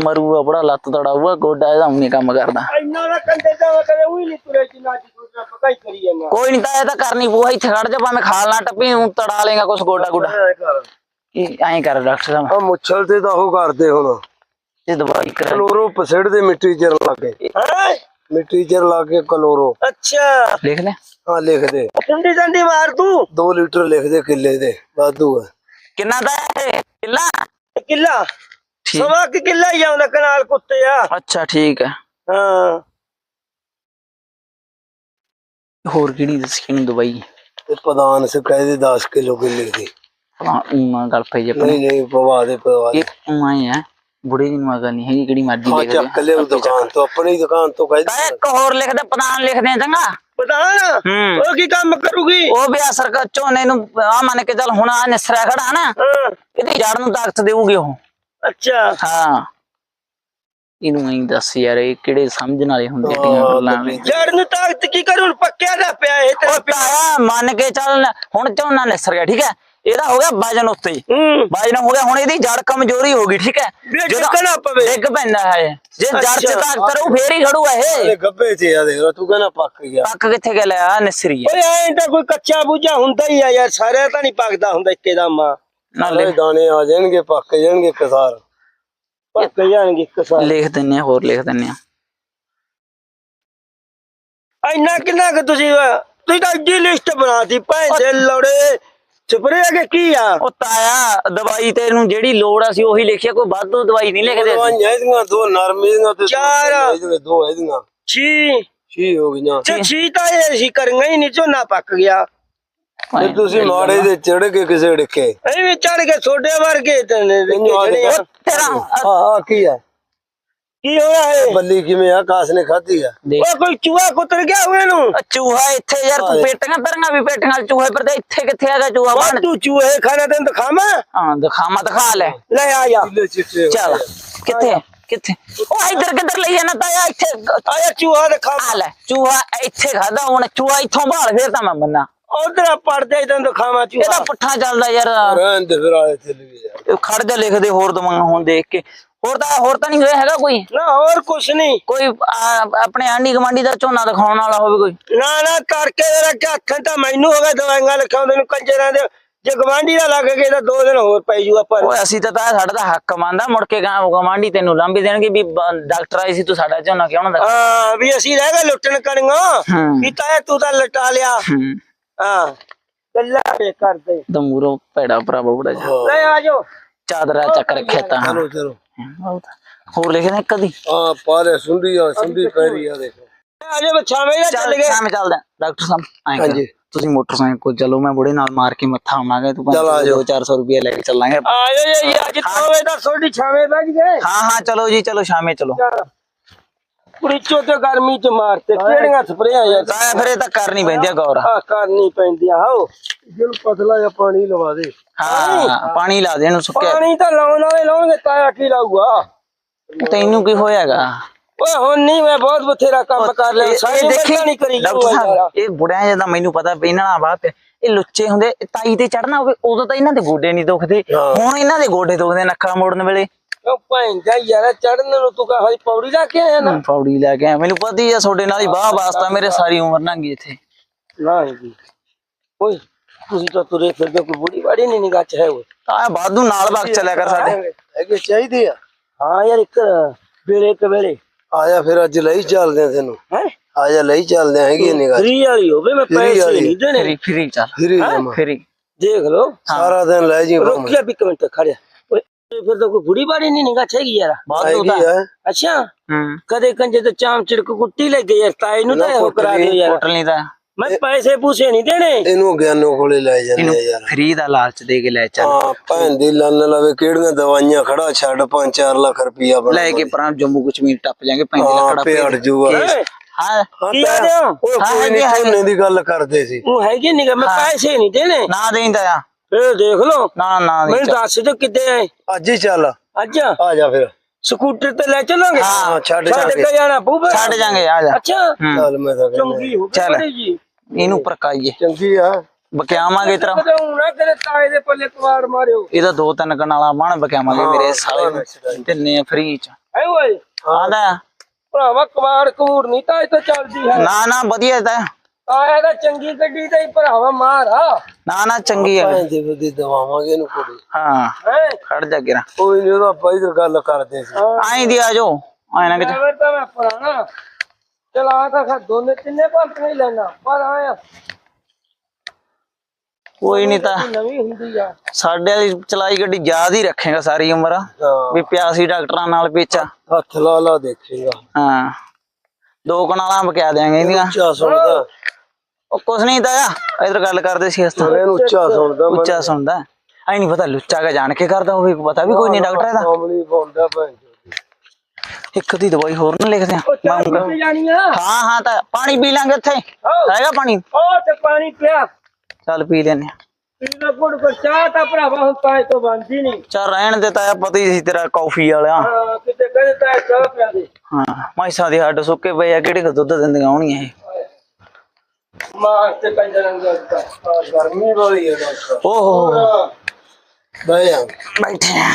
ਮਰੂਆ ਬੜਾ ਲੱਤ ਤੜਾਊਆ ਗੋਡਾ ਇਹਦਾ ਨਹੀਂ ਕੰਮ ਕਰਦਾ। ਇੰਨਾ ਨਾ ਕੰਡੇ ਜਾਵਾ ਕਰੇ ਉਹੀ ਨਹੀਂ ਤੁਰੇ ਜਿੰਨਾ ਜੀ ਦੂਜਾ ਪਤਾ ਹੀ ਕਰੀ ਜਾਂਦਾ। ਕੋਈ ਨਹੀਂ ਤਾਂ ਇਹ ਤਾਂ ਕਰਨੀ ਪੂਆ ਇੱਥੇ ਖੜ ਜਾ ਭਾਵੇਂ ਖਾਲ ਨਾ ਟੱਪੀ ਊਂ ਤੜਾ ਲੇਗਾ ਕੁਛ ਗੋਡਾ ਗੋਡਾ। ਐ ਕਰ। ਕੀ ਐਂ ਕਰ ਡਾਕਟਰ ਸਾਹਿਬ। ਆ ਮੁੱਛਲ ਤੇ ਤਾਂ ਉਹ ਕਰਦੇ ਹੁਣ। ਇਹ ਦਵਾਈ ਕਰ ਕਲੋਰੋ ਪਸੜ ਦੇ ਮਿੱਟੀ ਚ ਲਾ ਕੇ। ਹਾਂ ਮਿੱਟੀ ਚ ਲਾ ਕੇ ਕਲੋਰੋ। ਅੱਛਾ ਲਿਖ ਲੈ। ਆ ਲਿਖ ਦੇ ਠੰਡੀ ਠੰਡੀ ਮਾਰ ਤੂੰ। 2 ਲੀਟਰ ਲਿਖ ਦੇ ਕਿੱਲੇ ਦੇ ਵਾਧੂ ਹੈ ਕਿੰਨਾ ਦਾ ਹੈ ਕਿੱਲਾ? ਕਿੱਲਾ। ਠੀਕ। ਸਵਾ ਕਿ ਕਿੱਲਾ ਹੀ ਆਉਂਦਾ ਕਨਾਲ ਕੁੱਤੇ ਆ। ਅੱਛਾ ਠੀਕ ਹੈ ਹਾਂ। ਹੋਰ ਕਿਹੜੀ ਦੱਸੀ ਨੂੰ ਦਵਾਈ? ਤੇ ਪ੍ਰਧਾਨ ਸੇ ਕਹਿ ਦੇ 10 ਕਿਲੋ ਕਿੱਲੇ ਦੀ। ਹਾਂ ਉਮਾ ਗੱਲ ਪਈ ਜੇ ਨਹੀਂ ਨਹੀਂ ਪਵਾ ਦੇ ਪਵਾ ਦੇ। ਇਹ ਉਮਾ ਹੀ ਹੈ ਬੁੜੇ ਦੀ ਗੱਲ ਨਹੀਂ ਹੈਗੀ ਕਿਹੜੀ ਮਰਜ਼ੀ ਹਾਂ ਲਿਖ ਦੇ ਚੱਕ ਲਿਓ ਦੁਕਾਨ ਤੋਂ ਆਪਣੀ ਦੁਕਾਨ ਤੋਂ ਕਹਿ ਤਾਂ ਇੱਕ ਹੋਰ ਲਿਖ ਦੇ ਪ੍ਰਧਾਨ ਲਿਖਦੇ ਆ ਚੰਗਾ? ਪਤਾ ਨਾ ਹੂੰ। ਉਹ ਕੀ ਕੰਮ ਕਰੂਗੀ? ਉਹ ਵੀ ਅਸਰ ਝੋਨੇ ਨੂੰ ਆ ਮੰਨ ਕੇ ਚੱਲ ਹੁਣ ਆ ਨਿਸਰਿਆ ਖੜਾ ਨਾ ਇਹਦੀ ਜੜ ਨੂੰ ਤਾਕਤ ਦੇਊਗੀ ਉਹ। ਅੱਛਾ। ਹਾਂ। ਇਹਨੂੰ ਐਂ ਦੱਸ ਯਾਰ ਇਹ ਕਿਹੜੇ ਸਮਝਣ ਵਾਲੇ ਹੁੰਦੇ ਆ ਦੀਆਂ ਗੱਲਾਂ ਜੜ ਨੂੰ ਤਾਕਤ ਕੀ ਕਰੂ? ਹੁਣ ਪੱਕਿਆ ਦਾ ਪਿਆ ਇਹ ਉਹ ਤਾਇਆ ਮੰਨ ਕੇ ਚੱਲ ਹੁਣ ਝੋਨਾ ਨਿਸਰ ਗਿਆ ਠੀਕ ਹੈ? ਇਹਦਾ ਹੋ ਗਿਆ ਵਜਨ ਉੱਤੇ ਹੂੰ। ਵਜਨ ਹੋ ਗਿਆ ਹੁਣ ਇਹਦੀ ਜੜ ਕਮਜ਼ੋਰੀ ਹੋ ਗਈ ਠੀਕ ਹੈ? ਵੀ ਇਹ ਜਦੋਂ ਡਿੱਗਣਾ ਪਵੇ। ਡਿੱਗ ਪੈਂਦਾ ਹੈ। ਜੇ ਜੜ ਚ ਅੱਛਾ। ਤਾਕਤ ਰਹੂ ਫੇਰ ਹੀ ਖੜੂਗਾ ਇਹ। ਇਹ ਗੱਬੇ ਤੇ ਆ ਦੇਖ ਤੂੰ ਕਹਿੰਦਾ ਪੱਕ ਗਿਆ। ਪੱਕ ਕਿੱਥੇ ਗਿਆ? ਲਿਆ ਨਿਸਰੀ ਹੈ। ਓਏ ਐਂ ਤਾਂ ਕੋਈ ਕੱਚਾ ਬੂਝਾ ਹੁੰਦਾ ਹੀ ਆ ਯਾਰ ਸਾਰਿਆਂ ਤਾਂ ਨਹੀਂ ਪੱਕਦਾ ਹੁੰਦਾ ਇੱਕੇ ਦਾ ਮਾਂ ਨਾਲੇ ਦਾਣੇ ਆ ਜਾਣਗੇ ਪੱਕ ਜਾਣਗੇ ਕਸਾਰ ਪੱਕ ਜਾਣਗੇ ਕਸਾ ਲਿਖ ਦਿੰਨੇ ਆ ਹੋਰ ਲਿਖ ਦਿੰਨੇ ਆ ਇੰਨਾ ਕਿੰਨਾ ਕਿ ਤੁਸੀਂ ਅਹ, ਤੁਸੀਂ ਤਾਂ ਅੱਡੀ ਲਿਸਟ ਬਣਾਤੀ ਭੈਣ ਦੇ ਲੋੜੇ। ਸਪਰੇ ਕੇ ਕੀ ਆ? ਉਹ ਤਾਇਆ ਦਵਾਈ ਤੈਨੂੰ ਜਿਹੜੀ ਲੋੜ ਆ ਸੀ ਉਹੀ ਲਿਖਿਆ ਕੋਈ ਵਾਧੂ ਦਵਾਈ ਨਹੀਂ ਲਿਖਦੇ। ਦਵਾਈਆਂ ਇਹਦੀਆਂ ਦੋ ਨਰਮੇ ਦੀਆਂ ਤੇ ਦੋ ਚਾਰ। ਇਹਦੀਆਂ, ਦੋ ਇਹਦੀਆਂ। ਛੀ। ਛੀ ਹੋ ਗਈਆਂ। ਤੇ ਛੀ ਤਾਂ ਇਹ ਸੀ ਕਰੀਆਂ ਹੀ ਨਹੀਂ ਝੋਨਾ ਪੱਕ ਗਿਆ। ਤੇ ਤੁਸੀਂ ਮਾੜੇ ਦੇ ਚੜ ਕੇ ਕਿਸੇ ਡਿੱਕੇ। ਐਵੇਂ ਚੜ ਕੇ ਛੋਡੇ ਵਰਗੇ ਤੇ ਇਹਨੂੰ ਆ ਆ। ਤੇਰਾ ਹਾਂ ਕੀ ਹੈ ਕੀ ਹੋਇਆ ਇਹ ਬੱਲੀ ਕਿਵੇਂ ਆ? ਕਾਸ ਨੇ ਖਾਧੀ ਆ? ਦੇਖ। ਉਹ ਕੋਈ ਚੂਹਾ ਕੁੱਤਰ ਗਿਆ ਹੋਏ ਨੂੰ ਆ ਚੂਹਾ ਇੱਥੇ ਯਾਰ ਤੂੰ। ਪੇਟੀਆਂ ਤਰੀਆਂ ਵੀ ਪੇਟੀਆਂ ਨਾਲ ਚੂਹੇ ਪਰ ਇੱਥੇ ਕਿੱਥੇ ਹੈਗਾ ਚੂਹਾ ਬਣ? ਵਾਧੂ ਚੂਹੇ ਖਾਣਾ ਤੈਨੂੰ ਦਿਖਾਵਾਂ? ਹਾਂ ਦਿਖਾਵਾਂ ਦਿਖਾ ਲੈ। ਲੈ ਆ ਜਾ। ਚੱਲ। ਕਿੱਥੇ? ਕਿੱਥੇ? ਉਹ ਇੱਧਰ ਕਿੱਧਰ ਲਈ ਜਾਣਾ ਤਾਇਆ ਇੱਥੇ। ਆਇਆ ਚੂਹਾ ਦਿਖਾਵਾਂ। ਆ ਲੈ ਚੂਹਾ ਇੱਥੇ ਖਾਦਾ ਹੁਣ ਚੂਹਾ ਇੱਥੋਂ ਭਾਲ ਫੇਰ ਤਾਂ ਮੈਂ ਮੰਨਾ ਉਧਰ ਪੜਦੇ ਤੈਨੂੰ ਦਿਖਾਵਾਂ ਚੂਹਾ। ਇਹਦਾ ਪੁੱਠਾ ਚੱਲਦਾ ਯਾਰ। ਰਹਿਣ ਦੇ ਫਿਰ ਆਲੇ ਚੱਲ ਇਹ ਖੜ ਜਾ ਲਿਖਦੇ ਹੋਰ ਦਵਾਂ ਹੁਣ ਦੇਖ ਕੇ। ਹੋਰ ਤਾਂ ਹੋਰ ਤਾਂ ਨਹੀਂ ਹੋਇਆ ਹੈਗਾ ਕੋਈ? ਨਾ ਹੋਰ ਕੁਛ ਨਹੀਂ। ਕੋਈ ਆ, ਆਪਣੇ ਆਂਢੀ ਗਵਾਂਢੀ ਦਾ ਝੋਨਾ ਦਿਖਾਉਣ ਵਾਲਾ ਹੋਵੇ ਕੋਈ? ਨਾ ਨਾ ਤੜਕੇ ਦੇ ਰੱਖੇ ਹੱਥਾਂ ਤਾਂ ਮੈਨੂੰ ਹੋ ਗਿਆ ਦਵਾਈਆਂ ਲਿਖਾਉਂਦੇ ਨੂੰ ਕੰਜਰਾਂ ਦੇ ਜੇ ਗਵਾਂਢੀ ਦਾ ਲੱਗ ਗਿਆ ਤਾਂ ਦੋ ਦਿਨ ਹੋਰ ਪੈ ਜੂਗਾ ਪਰ ਓਏ ਅਸੀਂ ਤਾਂ ਤਾਂ ਸਾਡਾ ਤਾਂ ਹੱਕ ਮੰਨਦਾ ਮੁੜ ਕੇ ਗਾਂ ਗਵਾਂਢੀ ਤੈਨੂੰ ਲਾਂਬੀ ਦੇਣਗੇ ਵੀ ਬ- ਡਾਕਟਰ ਆਈ ਸੀ ਤੂੰ ਸਾਡਾ ਝੋਨਾ ਕਿਉਂ ਨਾ ਦਿਖਾ? ਹਾਂ ਵੀ ਅਸੀਂ ਰਹਿ ਗਏ ਲੁੱਟਣ ਕਣੀਆਂ। ਹੂੰ। ਵੀ ਤਾਂ ਤੂੰ ਤਾਂ ਲਟਾ ਲਿਆ। ਹੂੰ। ਹਾਂ ਗੱਲਾਂ ਵੇ ਕਰਦੇ। ਦਮੂਰੋ ਭੈੜਾ ਭਰਾਵਾ ਬੜਾ ਜਾ ਲੈ ਆ ਜਾਓ। ਚਾਦਰਾ ਚੱਕ ਰੱਖਿਆ ਤਾਂ। ਚਲੋ ਚਲੋ। ਹੋਰ ਲਿਖਦੇ ਕਦੀ ਆ ਪਾਰੇ ਸੁੰਦੀ ਆ ਸੁੰਦੀ ਪੈਰੀ ਆ ਦੇਖੋ ਆ ਜਾਓ ਛਾਵੇਂ ਦਾ ਚੱਲ ਚੱਲ ਗਏ ਸ਼ਾਮ ਚੱਲਦੇ ਆਂ। ਡਾਕਟਰ ਸਾਹਿਬ ਆਏ ਹਾਂਜੀ। ਤੁਸੀਂ ਮੋਟਰਸਾਈਕਲ ਕੋਲ ਚਲੋ ਮੈਂ ਬੁੜੇ ਨਾਲ ਮਾਰ ਕੇ ਮੱਥਾ ਆਵਾਂਗੇ ਤੂੰ ਚੱਲ ਆ ਜਾਓ। 400 ਰੁਪਏ ਲੈ ਕੇ ਚੱਲਾਂਗੇ ਆ ਜਾਓ ਜੀ ਅੱਜ ਤੋਵੇ ਦਾ ਸੋਡੀ ਛਾਵੇਂ ਬੈਠ ਗਏ ਹਾਂ ਹਾਂ ਚਲੋ ਜੀ ਚਲੋ ਸ਼ਾਮੇ ਚਲੋ ਕੁੜੀ ਚੋਤੇ ਗਰਮੀ ਚ ਮਾਰਤੇ ਕਿਹੜੀਆਂ ਸਪਰੇਆਂ ਯਾਰ ਤਾਂ ਫਿਰ ਇਹ ਤਾਂ ਕਰਨੀ ਪੈਂਦੀ ਆ ਗੌਰ ਆ ਕਰਨੀ ਪੈਂਦੀਆਂ ਹਾਓ ਜਿਹਨੂੰ ਪਤਲਾ ਜਿਹਾ ਪਾਣੀ ਲਵਾ ਦੇ ਹਾਂ ਪਾਣੀ ਲਾ ਦੇ ਇਹਨੂੰ ਸੁੱਕਿਆ। ਪਾਣੀ ਤਾਂ ਲਾਉਣ ਵਾਲੇ ਲਾਉਣਗੇ ਤਾਇਆ ਕੀ ਲਾਊਗਾ? ਤੈਨੂੰ ਕੀ ਹੋਇਆਗਾ? ਓਏ ਹੁਣ ਨਹੀਂ ਮੈਂ ਬਹੁਤ ਬਥੇਰਾ ਕੰਮ ਕਰ ਲਿਆ। ਸਾਰੀ ਉਮਰ ਨਹੀਂ ਕਰੀ ਇਹ ਬੁੜਿਆਂ ਜਿਹਦਾ ਮੈਨੂੰ ਪਤਾ ਵੀ ਇਹਨਾਂ ਨਾਲ ਬਾਤ ਇਹ ਲੁੱਚੇ ਹੁੰਦੇ ਤਾਈ ਤੇ ਚੜਨਾ ਹੋਵੇ ਉਦੋਂ ਤਾਂ ਇਹਨਾਂ ਦੇ ਗੋਡੇ ਨਹੀਂ ਦੁਖਦੇ। ਹੁਣ ਇਹਨਾਂ ਦੇ ਗੋਡੇ ਦੁਖਦੇ ਨੱਕਾ ਮੋੜਨ ਵੇਲੇ। ਉਹ ਭੈਣ ਦਾ ਯਾਰ ਚੜਨ ਨੂੰ ਤੂੰ ਕਹਾਂ ਪੌੜੀ ਲਾ ਕੇ ਆਇਆ ਨਾ? ਪੌੜੀ ਲੈ ਕੇ ਆਇਆ। ਮੈਨੂੰ ਪਤਾ ਹੀ ਆ ਤੁਹਾਡੇ ਨਾਲ ਹੀ ਬਾਹ ਵਾਸਤਾ ਮੇਰੇ ਸਾਰੀ ਉਮਰ ਲੰਘੀ ਇੱਥੇ। ਨਾ ਜੀ ਓਏ ਤੁਸੀਂ ਤਾਂ ਤੁਰੇ ਫਿਰਦੇ ਕੋਈ ਬੁੜੀ ਬਾੜੀ ਨਹੀਂ ਨਿਗਾਹ ਚ ਹੈ ਓਏ ਆ ਬਾਦੂ ਨਾਲ ਵਗ ਚੱਲਿਆ ਕਰ ਸਾਡੇ। ਹੈਗੇ ਚਾਹੀਦੇ ਆ। ਹਾਂ ਯਾਰ ਇੱਕ ਵੇਲੇ ਇੱਕ ਵੇਲੇ। ਆ ਜਾ ਫਿਰ ਅੱਜ ਲਈ ਚੱਲਦੇ ਆ ਤੈਨੂੰ। ਹੈ? ਆ ਜਾ ਲਈ ਚੱਲਦੇ ਆ ਹੈਗੀ ਨਿਗਾਹ ਫਰੀ ਵਾਲੀ ਹੋਵੇ ਮੈਂ ਪੈਸੇ। ਨਹੀਂ ਦੇਣੇ। ਫਰੀ ਫਰੀ ਚੱਲ। ਫਿਰ। ਫਰੀ। ਦੇਖ ਲਓ। ਸਾਰਾ ਦਿਨ ਲੈ ਜੀ ਰੁਕ ਜਾ ਇੱਕ ਮਿੰਟ ਖੜਿਆ ਓਏ ਫਿਰ ਤਾਂ ਕੋਈ ਬੁੜੀ ਬਾੜੀ ਨਹੀਂ ਨਿਗਾਹ ਛੇਗੀ ਯਾਰ। ਬਾਦੂ ਤਾਂ ਹੈਗੀ ਆ। ਅੱਛਾ। ਹੂੰ। ਕਦੇ ਕੰਜੇ ਤੇ ਚਾਮ ਚਿੜਕ ਕੁੱਟੀ ਲੱਗ ਗਈ ਯਾਰ ਤਾਏ ਨੂੰ ਤਾਂ ਇਹੋ ਕਰਾ ਦਿਓ ਯਾਰ। ਹੋਟਲ ਨਹੀਂ ਤਾਂ। ਮੈਂ ਪੈਸੇ ਪੂਸੇ ਨਹੀਂ ਦੇਣੇ। ਇਹਨੂੰ ਗਿਆਨੋਂ ਕੋਲੇ ਲੈ ਜਾਂਦੇ ਯਾਰ। ਫਰੀ ਦਾ ਲਾਲਚ ਦੇ ਕੇ ਲੈ ਚੱਲ। ਹਾਂ ਭੈਣ ਦੀ ਲੰਨ ਲਵੇ ਕਿਹੜੀਆਂ ਦਵਾਈਆਂ ਖੜਾ ਛੱਡ 5-4 ਲੱਖ ਰੁਪਈਆ ਬਣਾ ਲੈ ਕੇ ਪਰਾਂ ਜੰਮੂ ਕਸ਼ਮੀਰ ਟੱਪ ਜਾਾਂਗੇ ਪੈਂਦੇ ਹਾਂ ਲੱਕੜਾ ਪੇ ਅੜ ਜੂਗਾ। ਹੈਂ? ਹਾਂ ਕੀ ਆ ਹਾਂ, ਕੋਈ ਨਹੀਂ ਹੈਗੇ, ਝੋਨੇ ਦੀ ਗੱਲ ਕਰਦੇ ਸੀ। ਉਹ ਹੈਗੀ ਨਿਗਾ ਮੈਂ ਪੈਸੇ ਨਹੀਂ ਦੇਣੇ। ਨਾ ਦੇਂਦਾ ਆ। ਇਹ ਦੇਖ ਲਓ। ਨਾ ਨਾ ਮੈਨੂੰ ਦੱਸ ਦਿਓ ਕਿੱਦੇ ਆਏ ਅੱਜ ਹੀ ਚੱਲ। ਅੱਜ? ਆ ਜਾ ਫਿਰ। ਸਕੂਟਰ ਤੇ ਲੈ ਚੱਲਾਂਗੇ? ਹਾਂ ਛੱਡ ਛੱਡ ਛੱਡ ਕੇ ਜਾਣਾ ਪਊਗਾ। ਛੱਡ ਜਾਾਂਗੇ ਆ ਜਾ। ਅੱਛਾ। ਹੂੰ ਚੱਲ ਮੈਂ ਤਾਂ ਚੰਗੀ ਹੋ ਚੱਲ। ਗਈ ਜੀ। ਇਹਨੂੰ ਪਰਕਾਈਏ। ਚੰਗੀ ਆ। ਬਕਿਆਵਾਂਗੇ ਤੇਰਾ। ਨਾ ਤੇਰੇ ਤਾਏ ਦੇ ਪੱਲੇ ਕਵਾੜ ਮਾਰਿਓ। ਇਹਦਾ ਦੋ ਤਿੰਨ ਕਨਾਲਾ ਬਣ ਬਕਿਆਵਾਂਗੇ ਮੇਰੇ ਸਾਲੇ ਨੂੰ। ਤਿੰਨੇ ਫਰੀ ਚ। ਐ ਓਏ? ਆਂਦਾ ਭਰਾਵਾ ਕਵਾੜ ਕਵੂੜ ਨਹੀਂ ਤਾਂ ਇੱਥੇ ਚੱਲਦੀ ਹੈ। ਨਾ ਨਾ ਵਧੀਆ ਤਾਂ। ਆਇਆ ਤਾਂ ਚੰਗੀ ਗੱਡੀ ਤੇ ਹੀ ਭਰਾਵਾ ਮਾਰ ਆ। ਨਾ ਨਾ ਚੰਗੀ ਹੈ ਭੈਣ ਦੀ ਬੁੱਧੀ ਦਵਾਵਾਂਗੇ ਇਹਨੂੰ ਕੁੜੀ। ਹਾਂ ਹੈ? ਖੜ ਜਾ ਗਿਰਾ ਕੋਈ ਨਹੀਂ ਉਹਦਾ ਆਪਾਂ ਇਧਰ ਗੱਲ ਕਰਦੇ ਸੀ। ਆਈ ਦੀ ਆ ਜਾਓ। ਆਏ ਨਾ ਕਿ ਡਰਾਈਵਰ ਤਾਂ ਮੈਂ ਪੁਰਾਣਾ। ਚਲਾ ਤਾਂ ਖਾ ਦੋਨੇ ਤਿੰਨੇ ਪੰਪ ਨਹੀਂ ਲੈਣਾ ਪਰ ਆਇਆ ਕੋਈ ਨਹੀਂ ਤਾਂ ਨਵੀਂ ਹੁੰਦੀ ਆ। ਸਾਡੇ ਵਾਲੀ ਚਲਾਈ ਗੱਡੀ ਯਾਦ ਹੀ ਰੱਖੇਗਾ ਸਾਰੀ ਉਮਰ। ਵੀ ਪਿਆਸੀ ਡਾਕਟਰਾਂ ਨਾਲ ਪੇਚਾ। ਹੱਥ ਲਾ ਲਾ ਦੇਖੇਗਾ। ਹਾਂ। ਦੋ ਕਨਾਲਾਂ ਬਕਿਆ ਦਿਆਂਗੇ ਇਹਦੀਆਂ। ਉੱਚਾ ਸੁਣਦਾ। ਉਹ ਕੁਛ ਨਹੀਂ ਤਾਂ ਇਧਰ ਗੱਲ ਕਰਦੇ ਸੀ ਇਸ ਤੋਂ। ਇਹਨੂੰ ਉੱਚਾ ਸੁਣਦਾ ਉੱਚਾ ਸੁਣਦਾ। ਐ ਨਹੀਂ ਪਤਾ ਲੁੱਚਾ ਕਾ ਜਾਣ ਕੇ ਕਰਦਾ ਹੋਵੇ ਪਤਾ ਵੀ ਕੋਈ ਨਹੀਂ ਡਾਕਟਰ ਇਹਦਾ ਮਾਮਲੀ ਪਾਉਂਦਾ ਭੈਣ ਚੋਦ। ਇੱਕ ਦੀ ਦਵਾਈ ਹੋਰ ਨਾ ਲਿਖਦੇ ਆ ਜਾਣੀ ਹਾਂ ਹਾਂ ਤਾਂ ਪਾਣੀ ਪੀ ਲਾਂਗੇ ਉੱਥੇ। ਹੈਗਾ ਪਾਣੀ? ਉਹ ਤੇ ਪਾਣੀ ਪਿਆ। ਚੱਲ ਪੀ ਲੈਨੇ ਪੀਣਾ ਗੁੜ ਕੋ ਚਾਹ ਤਾਂ ਭਰਾਵਾ ਹੁਣ ਤਾਂ ਤੋਂ ਬੰਦੀ ਨਹੀਂ। ਚੱਲ ਰਹਿਣ ਦੇ ਤਾਂ ਪਤਾ ਹੀ ਸੀ ਤੇਰਾ ਕਾਫੀ ਵਾਲਿਆ। ਹਾਂ ਕਿਤੇ ਕਹਿੰਦੇ ਤਾਂ ਚਾਹ ਪਿਆ ਦੇ। ਹਾਂ ਮਾਈਸਾਂ ਦੇ ਹੱਡ ਸੁੱਕੇ ਪਏ ਆ ਕਿਹੜੇ ਦੁੱਧ ਦਿੰਦੀਆਂ ਹੋਣੀਆਂ ਇਹ? ਮਾਰ ਤੇ ਕੰਜਰਾਂ ਦਾ ਆਹ ਗਰਮੀ ਵਾਲੀ ਹੈ ਡਾਕਟਰ। ਓਹੋ। ਬਹਿ ਜਾ। ਬੈਠੇ ਆ